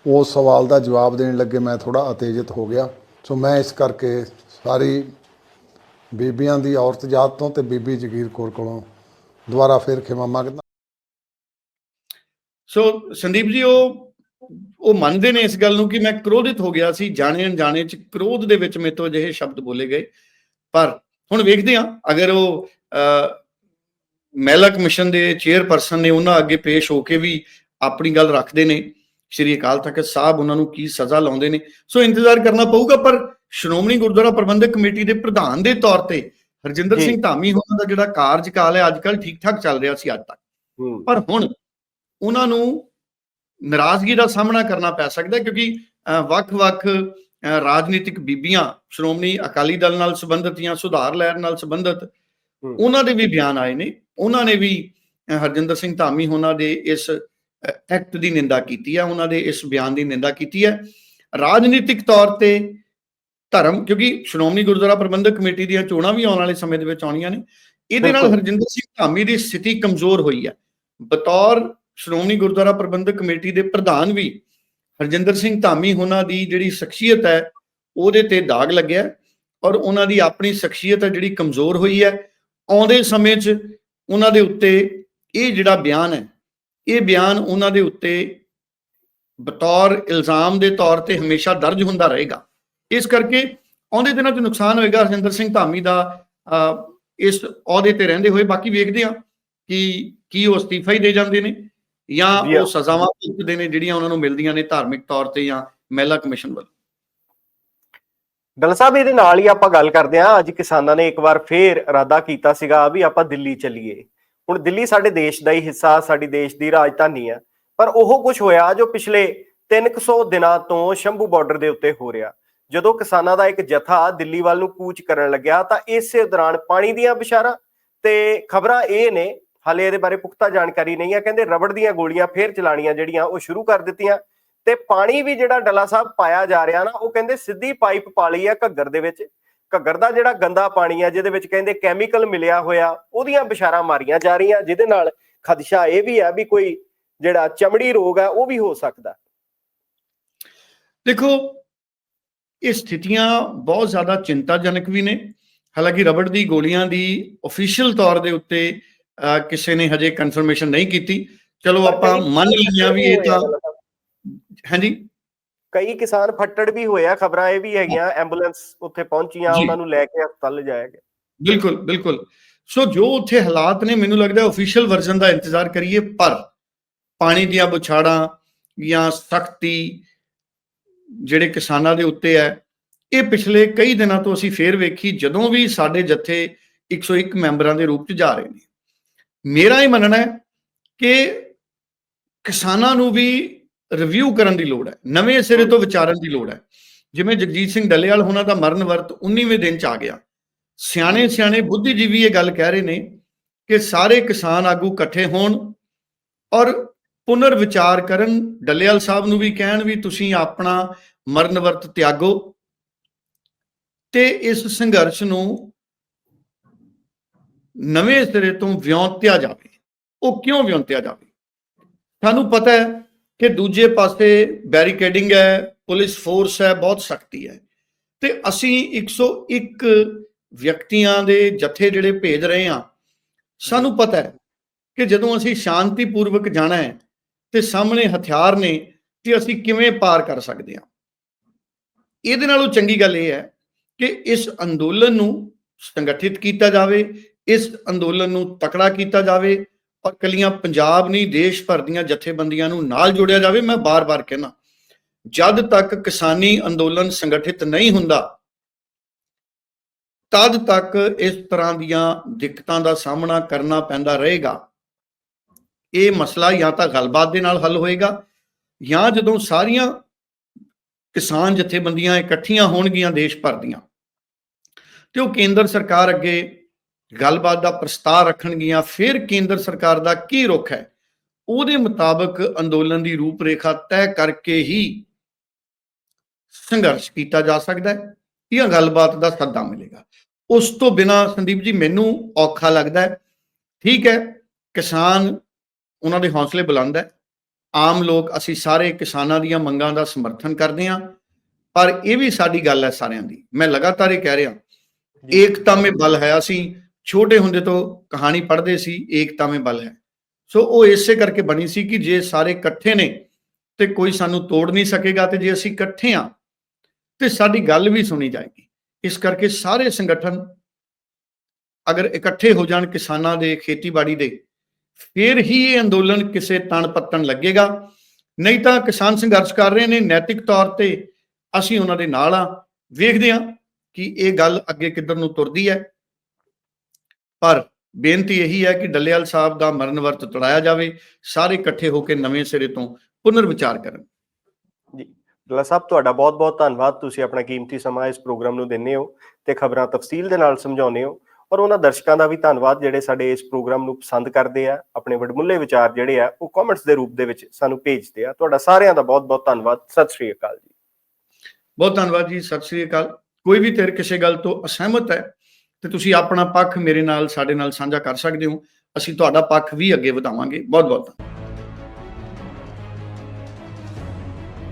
S4: ਉਸ ਸਵਾਲ ਦਾ ਜਵਾਬ ਦੇਣ ਲੱਗੇ ਮੈਂ ਥੋੜਾ ਅਤੇਜਿਤ ਹੋ ਗਿਆ। ਸੋ ਮੈਂ ਇਸ ਕਰਕੇ ਸਾਰੀ ਬੀਬੀਆਂ ਦੀ ਔਰਤ ਜਾਤ ਤੋਂ ਤੇ ਬੀਬੀ ਜਗੀਰ ਕੌਰ ਕੋਲੋਂ ਦੁਬਾਰਾ ਫਿਰ ਖਿਮਾ ਮੰਗਦਾ
S2: ਸੋ ਸੰਦੀਪ ਜੀ, ਉਹ ਉਹ ਮੰਨਦੇ ਨੇ ਇਸ ਗੱਲ ਨੂੰ ਕਿ ਮੈਂ ਕ੍ਰੋਧਿਤ ਹੋ ਗਿਆ ਸੀ। ਜਾਣੇ ਅਣਜਾਣੇ ਚ ਕ੍ਰੋਧ ਦੇ ਵਿੱਚ ਮੇਰੇ ਤੋਂ ਅਜਿਹੇ ਸ਼ਬਦ ਬੋਲੇ ਗਏ। ਪਰ ਹੁਣ ਵੇਖਦੇ ਹਾਂ ਅਗਰ ਉਹ ਮਹਿਲਾ ਕਮਿਸ਼ਨ ਦੇ ਚੇਅਰਪਰਸਨ ਨੇ ਉਹਨਾਂ ਅੱਗੇ ਪੇਸ਼ ਹੋ ਕੇ ਵੀ ਆਪਣੀ ਗੱਲ ਰੱਖਦੇ ਨੇ ਸ਼੍ਰੀ ਅਕਾਲ ਤਖਤ ਸਾਹਿਬ ਉਹਨਾਂ ਨੂੰ ਕੀ ਸਜ਼ਾ ਲਾਉਂਦੇ ਨੇ ਸੋ ਇੰਤਜ਼ਾਰ ਕਰਨਾ ਪਊਗਾ ਪਰ ਸ਼੍ਰੋਮਣੀ ਗੁਰਦੁਆਰਾ ਪ੍ਰਬੰਧਕ ਕਮੇਟੀ ਦੇ ਪ੍ਰਧਾਨ ਦੇ ਤੌਰ ਤੇ ਹਰਜਿੰਦਰ। ਸਿੰਘ ਧਾਮੀ ਉਹਨਾਂ ਦਾ ਜਿਹੜਾ ਕਾਰਜਕਾਲ ਹੈ ਅੱਜ ਕੱਲ ਠੀਕ ਠਾਕ ਚੱਲ ਰਿਹਾ ਸੀ ਅੱਜ ਤੱਕ ਪਰ ਹੁਣ ਉਹਨਾਂ ਨੂੰ ਨਾਰਾਜ਼ਗੀ ਦਾ ਸਾਹਮਣਾ ਕਰਨਾ ਪੈ ਸਕਦਾ ਕਿਉਂਕਿ ਵੱਖ-ਵੱਖ ਰਾਜਨੀਤਿਕ ਬੀਬੀਆਂ ਸ਼੍ਰੋਮਣੀ ਅਕਾਲੀ ਦਲ ਨਾਲ ਸੰਬੰਧਿਤ ਜਾਂ ਸੁਧਾਰ ਲਹਿਰ ਨਾਲ ਸੰਬੰਧਿਤ। ਉਹਨਾਂ ਦੇ ਵੀ ਬਿਆਨ ਆਏ ਨੇ ਉਹਨਾਂ ਨੇ ਵੀ ਹਰਜਿੰਦਰ ਸਿੰਘ ਧਾਮੀ ਉਹਨਾਂ ਦੇ ਇਸ ਐਕਟ ਦੀ ਨਿੰਦਾ ਕੀਤੀ ਹੈ ਉਹਨਾਂ ਦੇ ਇਸ ਬਿਆਨ ਦੀ ਨਿੰਦਾ ਕੀਤੀ ਹੈ ਰਾਜਨੀਤਿਕ ਤੌਰ ਤੇ ਧਰਮ ਕਿਉਂਕਿ ਸ਼੍ਰੋਮਣੀ ਗੁਰਦੁਆਰਾ ਪ੍ਰਬੰਧਕ ਕਮੇਟੀ ਦੀਆਂ ਚੋਣਾਂ ਵੀ ਆਉਣ ਵਾਲੇ ਸਮੇਂ ਦੇ ਵਿੱਚ ਆਉਣੀਆਂ ਨੇ ਇਹਦੇ ਨਾਲ। ਹਰਜਿੰਦਰ ਸਿੰਘ ਧਾਮੀ ਦੀ ਸਥਿਤੀ ਕਮਜ਼ੋਰ ਹੋਈ ਹੈ ਬਤੌਰ ਸ਼੍ਰੋਮਣੀ ਗੁਰਦੁਆਰਾ ਪ੍ਰਬੰਧਕ ਕਮੇਟੀ ਦੇ ਪ੍ਰਧਾਨ ਵੀ ਹਰਜਿੰਦਰ ਸਿੰਘ ਧਾਮੀ ਉਹਨਾਂ ਦੀ ਜਿਹੜੀ ਸ਼ਖਸੀਅਤ ਹੈ, ਉਹਦੇ ਤੇ ਦਾਗ ਲੱਗਿਆ ਔਰ ਉਹਨਾਂ ਦੀ ਆਪਣੀ ਸ਼ਖਸੀਅਤ ਹੈ ਜਿਹੜੀ ਕਮਜ਼ੋਰ ਹੋਈ ਹੈ। ਆਉਂਦੇ ਸਮੇਂ 'ਚ ਉਹਨਾਂ ਦੇ ਉੱਤੇ ਇਹ ਜਿਹੜਾ ਬਿਆਨ ਹੈ, ਇਹ ਬਿਆਨ ਉਹਨਾਂ ਦੇ ਉੱਤੇ ਬਤੌਰ ਇਲਜ਼ਾਮ ਦੇ ਤੌਰ ਤੇ ਹਮੇਸ਼ਾ ਦਰਜ ਹੁੰਦਾ ਰਹੇਗਾ। ਇਸ ਕਰਕੇ ਆਉਂਦੇ ਦਿਨਾਂ 'ਚ ਨੁਕਸਾਨ ਹੋਏਗਾ ਹਰਜਿੰਦਰ ਸਿੰਘ ਧਾਮੀ ਦਾ ਇਸ ਅਹੁਦੇ ਤੇ ਰਹਿੰਦੇ ਹੋਏ। ਬਾਕੀ ਵੇਖਦੇ ਹਾਂ ਕਿ ਕੀ ਉਹ ਅਸਤੀਫਾ ਹੀ ਦੇ ਜਾਂਦੇ ਨੇ। ਜਾਂ। ਉਹ ਸਜ਼ਾਵਾਂ ਭੁਗਤਦੇ ਨੇ ਜਿਹੜੀਆਂ ਉਹਨਾਂ ਨੂੰ ਮਿਲਦੀਆਂ ਨੇ ਧਾਰਮਿਕ ਤੌਰ ਤੇ ਜਾਂ ਮਹਿਲਾ ਕਮਿਸ਼ਨ ਵੱਲੋਂ?
S1: ਡੱਲਾ ਸਾਹਿਬ ਇਹਦੇ ਨਾਲ ਹੀ ਆਪਾਂ ਗੱਲ ਕਰਦੇ ਹਾਂ। ਅੱਜ ਕਿਸਾਨਾਂ ਨੇ ਇੱਕ ਵਾਰ ਫੇਰ ਇਰਾਦਾ ਕੀਤਾ ਸੀਗਾ ਵੀ ਆਪਾਂ ਦਿੱਲੀ ਚੱਲੀਏ। ਹੁਣ ਦਿੱਲੀ ਸਾਡੇ ਦੇਸ਼ ਦਾ ਹੀ ਹਿੱਸਾ ਸਾਡੀ ਦੇਸ਼ ਦੀ ਰਾਜਧਾਨੀ ਹੈ ਪਰ ਉਹ ਕੁਝ ਹੋਇਆ ਜੋ ਪਿਛਲੇ 300 ਦਿਨਾਂ ਤੋਂ ਸ਼ੰਭੂ ਬਾਰਡਰ ਦੇ ਉੱਤੇ ਹੋ ਰਿਹਾ। ਜਦੋਂ ਕਿਸਾਨਾਂ ਦਾ ਇੱਕ ਜਥਾ ਦਿੱਲੀ ਵੱਲ ਨੂੰ ਕੂਚ ਕਰਨ ਲੱਗਿਆ ਤਾਂ ਇਸੇ ਦੌਰਾਨ ਪਾਣੀ ਦੀਆਂ ਬਿਸ਼ਾਰਾਂ ਤੇ ਖਬਰਾਂ ਇਹ ਨੇ ਹਾਲੇ ਇਹਦੇ ਬਾਰੇ ਪੁਖਤਾ ਜਾਣਕਾਰੀ ਨਹੀਂ ਹੈ ਕਹਿੰਦੇ ਰਬੜ ਦੀਆਂ ਗੋਲੀਆਂ ਫੇਰ ਚਲਾਣੀਆਂ ਜਿਹੜੀਆਂ ਉਹ ਸ਼ੁਰੂ ਕਰ ਦਿੱਤੀਆਂ ਤੇ ਪਾਣੀ ਵੀ ਜਿਹੜਾ ਡੱਲਾ ਸਾਹਿਬ ਪਾਇਆ ਜਾ ਰਿਹਾ ਨਾ, ਉਹ ਕਹਿੰਦੇ ਸਿੱਧੀ ਪਾਈਪ ਪਾ ਲਈ ਆ ਘੱਗਰ ਦੇ ਵਿੱਚ। ਘੱਗਰ ਦਾ ਜਿਹੜਾ ਗੰਦਾ ਪਾਣੀ ਆ, ਜਿਹਦੇ ਵਿੱਚ ਕਹਿੰਦੇ ਕੈਮੀਕਲ ਮਿਲਿਆ ਹੋਇਆ, ਉਹਦੀਆਂ ਬਿਸ਼ਾਰਾਂ ਮਾਰੀਆਂ ਜਾ ਰਹੀਆਂ, ਜਿਹਦੇ ਨਾਲ ਖਦਸ਼ਾ ਇਹ ਵੀ ਆ ਵੀ ਕੋਈ ਜਿਹੜਾ ਚਮੜੀ ਰੋਗ ਆ, ਉਹ ਵੀ ਹੋ ਸਕਦਾ।
S2: ਦੇਖੋ, ਇਹ ਸਥਿਤੀਆਂ ਬਹੁਤ ਜ਼ਿਆਦਾ ਚਿੰਤਾਜਨਕ ਵੀ ਨੇ। ਹਾਲਾਂਕਿ ਰਬੜ ਦੀ ਗੋਲੀਆਂ ਦੀ ਅਫੀਸ਼ੀਅਲ ਤੌਰ ਦੇ ਉੱਤੇ ਕਿਸੇ ਨੇ ਹਜੇ ਕਨਫਰਮੇਸ਼ਨ ਨਹੀਂ ਕੀਤੀ। ਚਲੋ ਆਪਾਂ ਮੰਨ ਲਈਆਂ ਵੀ ਇਹ ਤਾਂ ਹਾਂਜੀ।
S1: ਕਈ ਕਿਸਾਨ ਫੱਟੜ ਵੀ ਹੋਏ ਆ ਖਬਰਾਂ ਇਹ ਵੀ ਹੈਗੀਆਂ ਐਂਬੂਲੈਂਸ ਉੱਥੇ ਪਹੁੰਚੀਆਂ। ਉਹਨਾਂ ਨੂੰ ਲੈ ਕੇ ਹਸਪਤਾਲ ਲਿਜਾਇਆ ਗਿਆ।
S2: ਬਿਲਕੁਲ ਬਿਲਕੁਲ। ਸੋ ਜੋ ਉੱਥੇ ਹਾਲਾਤ ਨੇ ਮੈਨੂੰ ਲੱਗਦਾ ਅਫੀਸ਼ੀਅਲ ਵਰਜ਼ਨ ਦਾ ਇੰਤਜ਼ਾਰ ਕਰੀਏ ਪਰ ਪਾਣੀ ਦੀਆਂ ਬੁਛਾੜਾਂ ਜਾਂ ਸਖਤੀ ਜਿਹੜੇ ਕਿਸਾਨਾਂ ਦੇ ਉੱਤੇ ਹੈ ਇਹ ਪਿਛਲੇ ਕਈ ਦਿਨਾਂ ਤੋਂ ਅਸੀਂ ਫੇਰ ਵੇਖੀ ਜਦੋਂ ਵੀ ਸਾਡੇ ਜੱਥੇ 101 ਮੈਂਬਰਾਂ ਦੇ ਰੂਪ ਚ ਜਾ ਰਹੇ ਨੇ। ਮੇਰਾ ਇਹ ਮੰਨਣਾ ਹੈ ਕਿ ਕਿਸਾਨਾਂ ਨੂੰ ਵੀ ਰਿਵਿਊ ਕਰਨ ਦੀ ਲੋੜ ਹੈ, ਨਵੇਂ ਸਿਰੇ ਤੋਂ ਵਿਚਾਰਨ ਦੀ ਲੋੜ ਹੈ। ਜਿਵੇਂ ਜਗਜੀਤ ਸਿੰਘ ਡੱਲੇਵਾਲ ਉਹਨਾਂ ਦਾ ਮਰਨ ਵਰਤ 19ਵੇਂ ਦਿਨ ਚ ਆ ਗਿਆ। ਸਿਆਣੇ ਸਿਆਣੇ ਬੁੱਧੀਜੀਵੀ ਇਹ ਗੱਲ ਕਹਿ ਰਹੇ ਨੇ ਕਿ ਸਾਰੇ ਕਿਸਾਨ ਆਗੂ ਇਕੱਠੇ ਹੋਣ ਔਰ ਪੁਨਰ ਵਿਚਾਰ ਕਰਨ। ਡੱਲੇਵਾਲ ਸਾਹਿਬ ਨੂੰ ਵੀ ਕਹਿਣ ਵੀ ਤੁਸੀਂ ਆਪਣਾ ਮਰਨ ਵਰਤ ਤਿਆਗੋ ਤੇ ਇਸ ਸੰਘਰਸ਼ ਨੂੰ ਨਵੇਂ ਸਿਰੇ ਤੋਂ ਵਿਉਂਤਿਆ ਜਾਵੇ। ਉਹ ਕਿਉਂ ਵਿਉਂਤਿਆ ਜਾਵੇ? ਤੁਹਾਨੂੰ ਪਤਾ ਹੈ ਕਿ ਦੂਜੇ ਪਾਸੇ ਬੈਰੀਕੇਡਿੰਗ ਹੈ, ਪੁਲਿਸ ਫੋਰਸ ਹੈ, ਬਹੁਤ ਸਖਤੀ ਹੈ। ਤੇ ਅਸੀਂ 101 ਵਿਅਕਤੀਆਂ ਦੇ ਜਥੇ ਜਿਹੜੇ ਭੇਜ ਰਹੇ ਹਾਂ, ਸਾਨੂੰ ਪਤਾ ਹੈ ਕਿ ਜਦੋਂ ਅਸੀਂ ਸ਼ਾਂਤੀਪੂਰਵਕ ਜਾਣਾ ਹੈ ਤੇ ਸਾਹਮਣੇ ਹਥਿਆਰ ਨੇ ਤੇ ਅਸੀਂ ਕਿਵੇਂ ਪਾਰ ਕਰ ਸਕਦੇ ਹਾਂ। ਇਹਦੇ ਨਾਲੋਂ ਚੰਗੀ ਗੱਲ ਇਹ ਹੈ ਕਿ ਇਸ ਅੰਦੋਲਨ ਨੂੰ ਸੰਗਠਿਤ ਕੀਤਾ ਜਾਵੇ ਇਸ ਅੰਦੋਲਨ ਨੂੰ ਤਕੜਾ ਕੀਤਾ ਜਾਵੇ ਔਰ ਕੱਲੀਆਂ ਪੰਜਾਬ ਨਹੀਂ, ਦੇਸ਼ ਭਰ ਦੀਆਂ ਜਥੇਬੰਦੀਆਂ ਨੂੰ ਨਾਲ ਜੋੜਿਆ ਜਾਵੇ, ਮੈਂ ਬਾਰ-ਬਾਰ ਕਹਿਣਾ ਜਦ ਤੱਕ ਕਿਸਾਨੀ ਅੰਦੋਲਨ ਸੰਗਠਿਤ ਨਹੀਂ ਹੁੰਦਾ, ਤਦ ਤੱਕ ਇਸ ਤਰ੍ਹਾਂ ਦੀਆਂ ਦਿੱਕਤਾਂ ਦਾ ਸਾਹਮਣਾ ਕਰਨਾ ਪੈਂਦਾ ਰਹੇਗਾ। ਇਹ ਮਸਲਾ ਜਾਂ ਤਾਂ ਗੱਲਬਾਤ ਦੇ ਨਾਲ ਹੱਲ ਹੋਏਗਾ, ਜਾਂ ਜਦੋਂ ਸਾਰੀਆਂ ਕਿਸਾਨ ਜਥੇਬੰਦੀਆਂ ਇਕੱਠੀਆਂ ਹੋਣਗੀਆਂ ਦੇਸ਼ ਭਰ ਦੀਆਂ, ਤੇ ਉਹ ਕੇਂਦਰ ਸਰਕਾਰ ਅੱਗੇ ਗੱਲਬਾਤ ਦਾ ਪ੍ਰਸਤਾਵ ਰੱਖਣਗੀਆਂ ਫਿਰ ਕੇਂਦਰ ਸਰਕਾਰ ਦਾ ਕੀ ਰੁਖ ਹੈ? ਉਹਦੇ ਮੁਤਾਬਕ ਅੰਦੋਲਨ ਦੀ ਰੂਪਰੇਖਾ ਤੈਅ ਕਰਕੇ ਹੀ ਸੰਘਰਸ਼ ਕੀਤਾ ਜਾ ਸਕਦਾ ਹੈ ਇਹ ਗੱਲਬਾਤ ਦਾ ਸੱਦਾ ਮਿਲੇਗਾ। ਉਸ ਤੋਂ ਬਿਨਾ ਸੰਦੀਪ ਜੀ ਮੈਨੂੰ ਔਖਾ ਲੱਗਦਾ ਹੈ। ਠੀਕ ਹੈ ਕਿਸਾਨ ਉਹਨਾਂ ਦੇ ਹੌਸਲੇ ਬੁਲੰਦ ਹੈ। ਆਮ ਲੋਕ ਅਸੀਂ ਸਾਰੇ ਕਿਸਾਨਾਂ ਦੀਆਂ ਮੰਗਾਂ ਦਾ ਸਮਰਥਨ ਕਰਦੇ ਹਾਂ। ਪਰ ਇਹ ਵੀ ਸਾਡੀ ਗੱਲ ਹੈ ਸਾਰਿਆਂ ਦੀ। ਮੈਂ ਲਗਾਤਾਰ ਇਹ ਕਹਿ ਰਿਹਾ ਏਕਤਾ ਮੇ ਬਲ ਹੈ ਅਸੀਂ ਛੋਟੇ ਹੁੰਦੇ ਤੋਂ ਕਹਾਣੀ ਪੜ੍ਹਦੇ ਸੀ, ਏਕਤਾ ਮੇ ਬਲ ਹੈ। ਸੋ ਉਹ ਇਸੇ ਕਰਕੇ ਬਣੀ ਸੀ ਕਿ ਜੇ ਸਾਰੇ ਇਕੱਠੇ ਨੇ, ਤੇ ਕੋਈ ਸਾਨੂੰ ਤੋੜ ਨਹੀਂ ਸਕੇਗਾ ਤੇ ਜੇ ਅਸੀਂ ਇਕੱਠੇ ਆ ਤੇ ਸਾਡੀ ਗੱਲ ਵੀ ਸੁਣੀ ਜਾਏਗੀ। ਇਸ ਕਰਕੇ ਸਾਰੇ ਸੰਗਠਨ ਅਗਰ ਇਕੱਠੇ ਹੋ ਜਾਣ ਕਿਸਾਨਾਂ ਦੇ, ਖੇਤੀਬਾੜੀ ਦੇ, ਫਿਰ ਹੀ ਇਹ ਅੰਦੋਲਨ ਕਿਸੇ ਤਣ ਪੱਤਣ ਲੱਗੇਗਾ। ਨਹੀਂ ਤਾਂ ਕਿਸਾਨ ਸੰਘਰਸ਼ ਕਰ ਰਹੇ ਨੇ, ਨੈਤਿਕ ਤੌਰ ਤੇ ਅਸੀਂ ਉਹਨਾਂ ਦੇ ਨਾਲ ਆ ਵੇਖਦੇ ਹਾਂ ਕਿ ਇਹ ਗੱਲ ਅੱਗੇ ਕਿੱਧਰ ਨੂੰ ਤੁਰਦੀ ਹੈ। ਪਰ ਬੇਨਤੀ ਇਹੀ ਹੈ ਕਿ ਡੱਲੇਵਾਲ ਸਾਹਿਬ ਦਾ ਮਰਨ ਵਰਤ ਤੜਾਇਆ ਜਾਵੇ ਸਾਰੇ ਇਕੱਠੇ ਹੋ ਕੇ ਨਵੇਂ ਸਿਰੇ ਤੋਂ ਪੁਨਰ ਵਿਚਾਰ ਕਰਨ
S1: ਡੱਲਾ ਸਾਹਿਬ ਤੁਹਾਡਾ ਬਹੁਤ-ਬਹੁਤ ਧੰਨਵਾਦ। ਤੁਸੀਂ ਆਪਣਾ ਕੀਮਤੀ ਸਮਾਂ ਇਸ ਪ੍ਰੋਗਰਾਮ ਨੂੰ ਦਿੰਦੇ ਹੋ ਤੇ ਖਬਰਾਂ ਤਫਸੀਲ ਦੇ ਨਾਲ ਸਮਝਾਉਂਦੇ ਹੋ ਔਰ ਉਹਨਾਂ ਦਰਸ਼ਕਾਂ ਦਾ ਵੀ ਧੰਨਵਾਦ ਜਿਹੜੇ ਸਾਡੇ ਇਸ ਪ੍ਰੋਗਰਾਮ ਨੂੰ ਪਸੰਦ ਕਰਦੇ ਆ ਆਪਣੇ ਵਡਮੁੱਲੇ ਵਿਚਾਰ ਜਿਹੜੇ ਆ ਉਹ ਕਮੈਂਟਸ ਦੇ ਰੂਪ ਦੇ ਵਿੱਚ ਸਾਨੂੰ ਭੇਜਦੇ ਆ। ਤੁਹਾਡਾ ਸਾਰਿਆਂ ਦਾ ਬਹੁਤ-ਬਹੁਤ ਧੰਨਵਾਦ। ਸਤਿ ਸ਼੍ਰੀ ਅਕਾਲ ਜੀ।
S2: ਬਹੁਤ ਧੰਨਵਾਦ ਜੀ। ਸਤਿ ਸ੍ਰੀ ਅਕਾਲ। ਕੋਈ ਵੀ ਤੇਰੇ ਕਿਸੇ ਗੱਲ ਤੋਂ ਅਸਹਿਮਤ ਹੈ ਤੇ ਤੁਸੀਂ ਆਪਣਾ ਪੱਖ ਮੇਰੇ ਨਾਲ, ਸਾਡੇ ਨਾਲ ਸਾਂਝਾ ਕਰ ਸਕਦੇ ਹੋ। ਅਸੀਂ ਤੁਹਾਡਾ ਪੱਖ ਵੀ ਅੱਗੇ ਵਧਾਵਾਂਗੇ। ਬਹੁਤ ਬਹੁਤ ਧੰਨਵਾਦ।